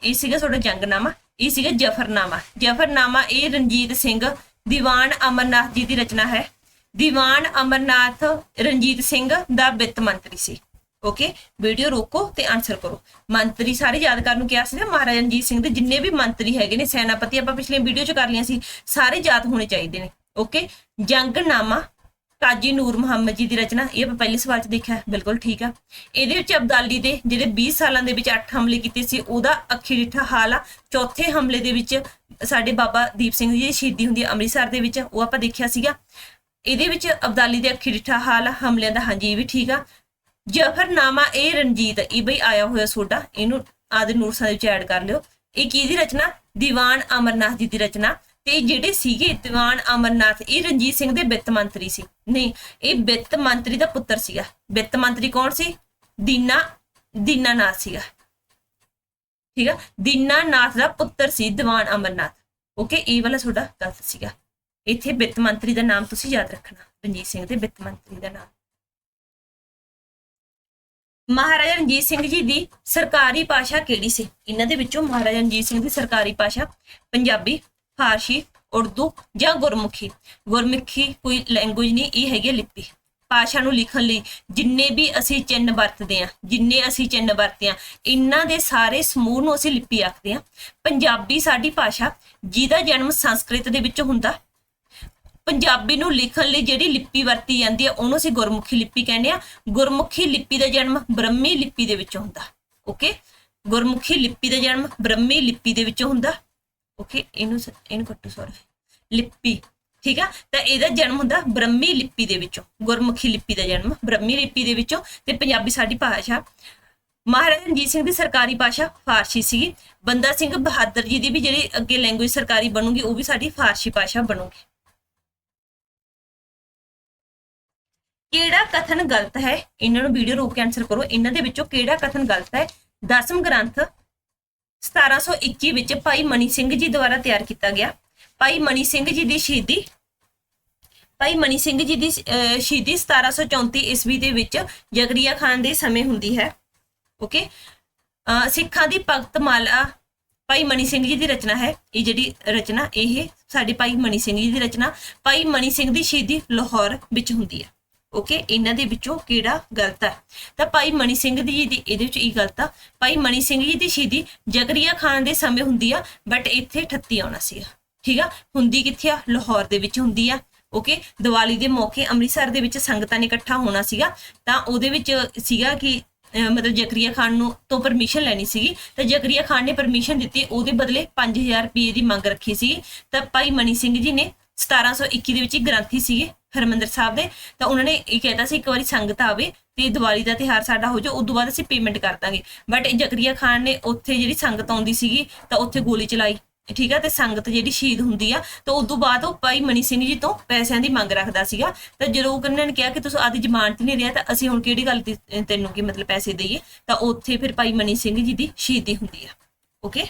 ਇਹ ਸੀਗਾ ਤੁਹਾਡਾ ਜੰਗਨਾਮਾ, ਇਹ ਸੀਗਾ ਜਫਰਨਾਮਾ। ਜਫਰਨਾਮਾ, ਇਹ ਰਣਜੀਤ ਸਿੰਘ ਦੀਵਾਨ ਅਮਰਨਾਥ ਜੀ ਦੀ ਰਚਨਾ ਹੈ। ਦੀਵਾਨ ਅਮਰਨਾਥ ਰਣਜੀਤ ਸਿੰਘ ਦਾ ਵਿੱਤ ਮੰਤਰੀ ਸੀ। ਓਕੇ ਵੀਡੀਓ ਰੋਕੋ ਤੇ ਆਨਸਰ ਕਰੋ। ਮੰਤਰੀ ਸਾਰੇ ਯਾਦ ਕਰਨ ਨੂੰ ਕਿਹਾ ਸੀ ਨਾ, ਮਹਾਰਾਜਾ ਰਣਜੀਤ ਸਿੰਘ ਦੇ ਜਿੰਨੇ ਵੀ ਮੰਤਰੀ ਹੈਗੇ ਨੇ, ਸੈਨਾਪਤੀ ਆਪਾਂ ਪਿਛਲੇ ਵੀਡੀਓ ਚ ਕਰ ਲਿਆ ਸੀ, ਸਾਰੇ ਯਾਦ ਹੋਣੇ ਚਾਹੀਦੇ ਨੇ। ਓਕੇ ਜੰਗਨਾਮਾ ਕਾਜੀ ਨੂਰ ਮੁਹੰਮਦ ਜੀ ਦੀ ਰਚਨਾ ਇਹ ਆਪਾਂ ਪਹਿਲੇ ਸਵਾਲ 'ਚ ਦੇਖਿਆ ਬਿਲਕੁਲ ਠੀਕ ਆ। ਇਹਦੇ ਵਿੱਚ ਅਬਦਾਲੀ ਦੇ ਜਿਹੜੇ 20 ਸਾਲਾਂ ਦੇ ਵਿੱਚ 8 ਹਮਲੇ ਕੀਤੇ ਸੀ ਉਹਦਾ ਅੱਖੀ ਡਿੱਠਾ ਹਾਲ ਆ। ਚੌਥੇ ਹਮਲੇ ਦੇ ਵਿੱਚ ਸਾਡੇ ਬਾਬਾ ਦੀਪ ਸਿੰਘ ਜੀ ਦੀ ਸ਼ਹੀਦੀ ਹੁੰਦੀ ਹੈ ਅੰਮ੍ਰਿਤਸਰ ਦੇ ਵਿੱਚ ਉਹ ਆਪਾਂ ਦੇਖਿਆ ਸੀਗਾ। ਇਹਦੇ ਵਿੱਚ ਅਬਦਾਲੀ ਦੇ ਅੱਖੀ ਡਿੱਠਾ ਹਾਲ ਆ, ਹਮਲਿਆਂ ਦਾ ਹਾਂਜੀ ਇਹ ਵੀ ਠੀਕ ਆ। ਜਫਰਨਾਮਾ ਇਹ ਰਣਜੀਤ ਇਹ ਬਈ ਆਇਆ ਹੋਇਆ ਸੋਡਾ ਇਹਨੂੰ ਆਦੇ ਨੂਰਸਾਂ ਦੇ ਵਿੱਚ ਐਡ ਕਰ ਲਿਓ। ਇਹ ਕੀ ਦੀ ਰਚਨਾ? ਦੀਵਾਨ ਅਮਰਨਾਥ ਜੀ ਦੀ ਰਚਨਾ। ਤੇ ਜਿਹੜੇ ਸੀਗੇ ਦੀਵਾਨ ਅਮਰਨਾਥ, ਇਹ ਰਣਜੀਤ ਸਿੰਘ ਦੇ ਵਿੱਤ ਮੰਤਰੀ ਸੀ। ਨਹੀਂ, ਇਹ ਵਿੱਤ ਮੰਤਰੀ ਦਾ ਪੁੱਤਰ ਸੀਗਾ। ਵਿੱਤ ਮੰਤਰੀ ਕੌਣ ਸੀ? ਦੀਨਾ ਦੀਨਾ ਨਾਥ ਸੀਗਾ। ਠੀਕ ਆ? ਦੀਨਾਨਾਥ ਦਾ ਪੁੱਤਰ ਸੀ ਦੀਵਾਨ ਅਮਰਨਾਥ। ਓਕੇ, ਇਹ ਵਾਲਾ ਤੁਹਾਡਾ ਗਲਤ ਸੀਗਾ। ਇੱਥੇ ਵਿੱਤ ਮੰਤਰੀ ਦਾ ਨਾਮ ਤੁਸੀਂ ਯਾਦ ਰੱਖਣਾ। ਰਣਜੀਤ ਸਿੰਘ ਦੇ ਵਿੱਤ ਮੰਤਰੀ ਦਾ ਨਾਮ। ਮਹਾਰਾਜਾ ਰਣਜੀਤ ਸਿੰਘ ਜੀ ਦੀ ਸਰਕਾਰੀ ਭਾਸ਼ਾ ਕਿਹੜੀ ਸੀ? ਇਹਨਾਂ ਦੇ ਵਿੱਚੋਂ ਮਹਾਰਾਜਾ ਰਣਜੀਤ ਸਿੰਘ ਦੀ ਸਰਕਾਰੀ ਭਾਸ਼ਾ ਪੰਜਾਬੀ ਫਾਰਸੀ ਉਰਦੂ ਜਾਂ ਗੁਰਮੁਖੀ। ਗੁਰਮੁਖੀ ਕੋਈ ਲੈਂਗੁਏਜ ਨਹੀਂ, ਇਹ ਹੈਗੀ ਹੈ ਲਿਪੀ। ਭਾਸ਼ਾ ਨੂੰ ਲਿਖਣ ਲਈ ਜਿੰਨੇ ਵੀ ਅਸੀਂ ਚਿੰਨ ਵਰਤਦੇ ਆ ਜਿੰਨੇ ਅਸੀਂ ਚਿੰਨ ਵਰਤਦੇ ਆ ਇਹਨਾਂ ਦੇ ਸਾਰੇ ਸਮੂਹ ਨੂੰ ਅਸੀਂ ਲਿਪੀ ਆਖਦੇ ਆ ਪੰਜਾਬੀ ਸਾਡੀ ਭਾਸ਼ਾ, ਜਿਹਦਾ ਜਨਮ ਸੰਸਕ੍ਰਿਤ ਦੇ ਵਿੱਚ ਹੁੰਦਾ। ਪੰਜਾਬੀ ਨੂੰ ਲਿਖਣ ਲਈ ਜਿਹੜੀ ਲਿਪੀ ਵਰਤੀ ਜਾਂਦੀ ਹੈ ਉਹਨੂੰ ਅਸੀਂ ਗੁਰਮੁਖੀ ਲਿਪੀ ਕਹਿੰਦੇ ਆ ਗੁਰਮੁਖੀ ਲਿਪੀ ਦਾ ਜਨਮ ਬ੍ਰਹਮੀ ਲਿਪੀ ਦੇ ਵਿੱਚੋਂ ਹੁੰਦਾ। ਓਕੇ? ਗੁਰਮੁਖੀ ਲਿਪੀ ਦਾ ਜਨਮ ਬ੍ਰਹਮੀ ਲਿਪੀ ਦੇ ਵਿੱਚੋਂ ਹੁੰਦਾ। ਓਕੇ, ਇਹਨੂੰ ਇਹਨੂੰ ਕੱਟੋ ਸੌਰੀ ਲਿਪੀ, ਠੀਕ ਆ? ਤਾਂ ਇਹਦਾ ਜਨਮ ਹੁੰਦਾ ਬ੍ਰਹਮੀ ਲਿਪੀ ਦੇ ਵਿੱਚੋਂ, ਗੁਰਮੁਖੀ ਲਿਪੀ ਦਾ ਜਨਮ, ਬ੍ਰਹਮੀ ਲਿਪੀ ਦੇ ਵਿੱਚੋਂ। ਤੇ ਪੰਜਾਬੀ ਸਾਡੀ ਭਾਸ਼ਾ, ਮਹਾਰਾਜਾ ਰਣਜੀਤ ਸਿੰਘ ਦੀ ਸਰਕਾਰੀ ਭਾਸ਼ਾ ਫਾਰਸੀ ਸੀਗੀ। ਬੰਦਾ ਸਿੰਘ ਬਹਾਦਰ ਜੀ ਦੀ ਵੀ ਜਿਹੜੀ ਅੱਗੇ ਲੈਂਗੁਏਜ ਸਰਕਾਰੀ ਬਣੂਗੀ, ਉਹ ਵੀ ਸਾਡੀ ਫਾਰਸੀ ਭਾਸ਼ਾ ਬਣੂਗੀ। ਕਿਹੜਾ ਕਥਨ ਗਲਤ ਹੈ? ਇਹਨਾਂ ਨੂੰ ਵੀਡੀਓ ਰੋਕ ਕੇ ਆਨਸਰ ਕਰੋ। ਇਹਨਾਂ ਦੇ ਵਿੱਚੋਂ ਕਿਹੜਾ ਕਥਨ ਗਲਤ ਹੈ? ਦਸਮ ਗ੍ਰੰਥ 1721 ਵਿੱਚ ਭਾਈ ਮਨੀ ਸਿੰਘ ਜੀ ਦੁਆਰਾ ਤਿਆਰ ਕੀਤਾ ਗਿਆ। ਭਾਈ ਮਨੀ ਸਿੰਘ ਜੀ ਦੀ ਸ਼ਹੀਦੀ ਭਾਈ ਮਨੀ ਸਿੰਘ ਜੀ ਦੀ ਅਹ, ਸ਼ਹੀਦੀ 1734 ਈਸਵੀ ਦੇ ਵਿੱਚ ਜਗਰੀਆ ਖਾਨ ਦੇ ਸਮੇਂ ਹੁੰਦੀ ਹੈ। ਓਕੇ ਅਹ, ਸਿੱਖਾਂ ਦੀ ਭਗਤ ਮਾਲਾ ਭਾਈ ਮਨੀ ਸਿੰਘ ਜੀ ਦੀ ਰਚਨਾ ਹੈ। ਇਹ ਜਿਹੜੀ ਰਚਨਾ ਇਹ ਸਾਡੇ ਭਾਈ ਮਨੀ ਸਿੰਘ ਜੀ ਦੀ ਰਚਨਾ ਭਾਈ ਮਨੀ ਸਿੰਘ ਦੀ ਸ਼ਹੀਦੀ ਲਾਹੌਰ ਵਿੱਚ ਹੁੰਦੀ ਹੈ। ਓਕੇ ਇਹਨਾਂ ਦੇ ਵਿੱਚੋਂ ਕਿਹੜਾ ਗਲਤ ਹੈ? ਤਾਂ ਭਾਈ ਮਨੀ ਸਿੰਘ ਦੀ ਜੀ ਦੀ, ਇਹਦੇ ਵਿੱਚ ਇਹ ਗਲਤ ਆ। ਭਾਈ ਮਨੀ ਸਿੰਘ ਜੀ ਦੀ ਸ਼ਹੀਦੀ ਜਗਰੀਆ ਖਾਨ ਦੇ ਸਮੇਂ ਹੁੰਦੀ ਆ ਬਟ ਇੱਥੇ 38 ਆਉਣਾ ਸੀਗਾ। ਠੀਕ ਆ? ਹੁੰਦੀ ਕਿੱਥੇ ਆ? ਲਾਹੌਰ ਦੇ ਵਿੱਚ ਹੁੰਦੀ ਆ। ਓਕੇ ਦੀਵਾਲੀ ਦੇ ਮੌਕੇ ਅੰਮ੍ਰਿਤਸਰ ਦੇ ਵਿੱਚ ਸੰਗਤਾਂ ਨੇ ਇਕੱਠਾ ਹੋਣਾ ਸੀਗਾ। ਤਾਂ ਉਹਦੇ ਵਿੱਚ ਸੀਗਾ ਕਿ ਮਤਲਬ ਜ਼ਕਰੀਆ ਖਾਨ ਨੂੰ ਤੋਂ ਪਰਮਿਸ਼ਨ ਲੈਣੀ ਸੀਗੀ। ਤਾਂ ਜ਼ਕਰੀਆ ਖਾਨ ਨੇ ਪਰਮਿਸ਼ਨ ਦਿੱਤੀ, ਉਹਦੇ ਬਦਲੇ 5000 ਰੁਪਏ ਦੀ ਮੰਗ ਰੱਖੀ ਸੀ ਤਾਂ ਭਾਈ ਮਨੀ ਸਿੰਘ ਜੀ ਨੇ 1721 ਦੇ ਵਿੱਚ ਇੱਕ ਗ੍ਰੰਥੀ ਸੀਗੇ ਹਰਮੰਦਰ ਸਾਹਿਬ ਦੇ, ਤਾਂ ਉਹਨਾਂ ਨੇ ਇਹ ਕਹਿਤਾ ਸੀ ਇੱਕ ਵਾਰੀ ਸੰਗਤ ਆਵੇ ਤੇ ਦੀਵਾਲੀ ਦਾ ਤਿਹਾਰ ਸਾਡਾ ਹੋ ਜਾ ਉਸ ਤੋਂ ਬਾਅਦ ਅਸੀਂ ਪੇਮੈਂਟ ਕਰ ਦਾਂਗੇ। ਬਟ ਜ਼ਕਰੀਆ ਖਾਨ ਨੇ ਉੱਥੇ ਜਿਹੜੀ ਸੰਗਤ ਆਉਂਦੀ ਸੀਗੀ, ਤਾਂ ਉੱਥੇ ਗੋਲੀ ਚਲਾਈ, ਠੀਕ ਆ? ਤੇ ਸੰਗਤ ਜਿਹੜੀ ਸ਼ਹੀਦ ਹੁੰਦੀ ਆ, ਤਾਂ ਉਸ ਤੋਂ ਬਾਅਦ ਉਹ ਭਾਈ ਮਨੀ ਸਿੰਘ ਜੀ ਤੋਂ ਪੈਸਿਆਂ ਦੀ ਮੰਗ ਰੱਖਦਾ ਸੀਗਾ। ਤਾਂ ਜਦੋਂ ਉਹਨਾਂ ਨੇ ਕਿਹਾ ਕਿ ਤੁਸੀਂ ਆਦੀ ਜ਼ਮਾਨਤ ਨਹੀਂ ਰਿਹਾ, ਤਾਂ ਅਸੀਂ ਹੁਣ ਕਿਹੜੀ ਗੱਲ ਤੈਨੂੰ ਕੀ ਮਤਲਬ ਪੈਸੇ ਦਈਏ? ਤਾਂ ਉੱਥੇ ਫਿਰ ਭਾਈ ਮਨੀ ਸਿੰਘ ਜੀ ਦੀ ਸ਼ਹੀਦੀ ਹੁੰਦੀ ਆ ਓਕੇ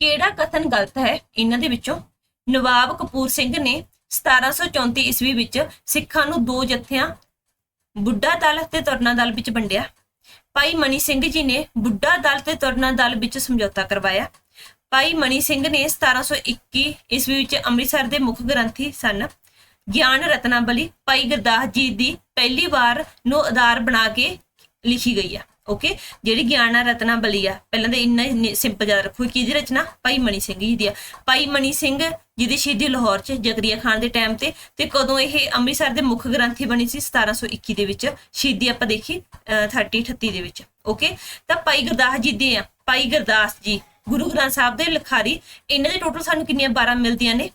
ਕਿਹੜਾ ਕਥਨ ਗਲਤ ਹੈ? ਇਹਨਾਂ ਦੇ ਵਿੱਚੋਂ ਨਵਾਬ ਕਪੂਰ ਸਿੰਘ ਨੇ 1734 ਈਸਵੀ ਵਿੱਚ ਸਿੱਖਾਂ ਨੂੰ ਦੋ ਜੱਥਿਆਂ, ਬੁੱਢਾ ਦਲ ਤੇ ਤੁਰਨਾ ਦਲ ਵਿੱਚ ਵੰਡਿਆ। ਭਾਈ ਮਨੀ ਸਿੰਘ ਜੀ ਨੇ ਬੁੱਢਾ ਦਲ ਤੇ ਤੁਰਨਾ ਦਲ ਵਿੱਚ ਸਮਝੌਤਾ ਕਰਵਾਇਆ। ਭਾਈ ਮਨੀ ਸਿੰਘ ਨੇ 1721 ਈਸਵੀ ਵਿੱਚ ਅੰਮ੍ਰਿਤਸਰ ਦੇ ਮੁੱਖ ਗ੍ਰੰਥੀ ਸਨ। ਗਿਆਨ ਰਤਨਾਵਲੀ ਭਾਈ ਗੁਰਦਾਸ ਜੀ ਦੀ ਪਹਿਲੀ ਵਾਰ ਨੂੰ ਆਧਾਰ ਬਣਾ ਕੇ ਲਿਖੀ ਗਈ ਹੈ ਓਕੇ ਜਿਹੜੀ ਗਿਆਨਾ ਰਤਨਾ ਬਲੀ ਆ, ਪਹਿਲਾਂ ਤਾਂ ਇੰਨਾ ਸਿੰਪਲ ਯਾਦ ਰੱਖੋ, ਕਿਹਦੀ ਰਚਨਾ? ਭਾਈ ਮਨੀ ਸਿੰਘ ਜੀ ਦੀ ਆ। ਭਾਈ ਮਨੀ ਸਿੰਘ ਜਿਹਦੀ ਸ਼ਹੀਦੀ ਲਾਹੌਰ 'ਚ, ਜਗਰੀਆ ਖਾਨ ਦੇ ਟਾਈਮ ਤੇ ਤੇ ਕਦੋਂ ਇਹ ਅੰਮ੍ਰਿਤਸਰ ਦੇ ਮੁੱਖ ਗ੍ਰੰਥੀ ਬਣੀ ਸੀ? 1721 ਦੇ ਵਿੱਚ। ਸ਼ਹੀਦੀ ਆਪਾਂ ਦੇਖੀ, ਅਹ 30 38 ਦੇ ਵਿੱਚ। ਓਕੇ ਤਾਂ ਭਾਈ ਗੁਰਦਾਸ ਜੀ ਦੇ ਆ। ਭਾਈ ਗੁਰਦਾਸ ਜੀ, ਗੁਰੂ ਗ੍ਰੰਥ ਸਾਹਿਬ ਦੇ ਲਿਖਾਰੀ, ਇਹਨਾਂ ਦੇ ਟੋਟਲ ਸਾਨੂੰ ਕਿੰਨੀਆਂ 12 ਮਿਲਦੀਆਂ ਨੇ?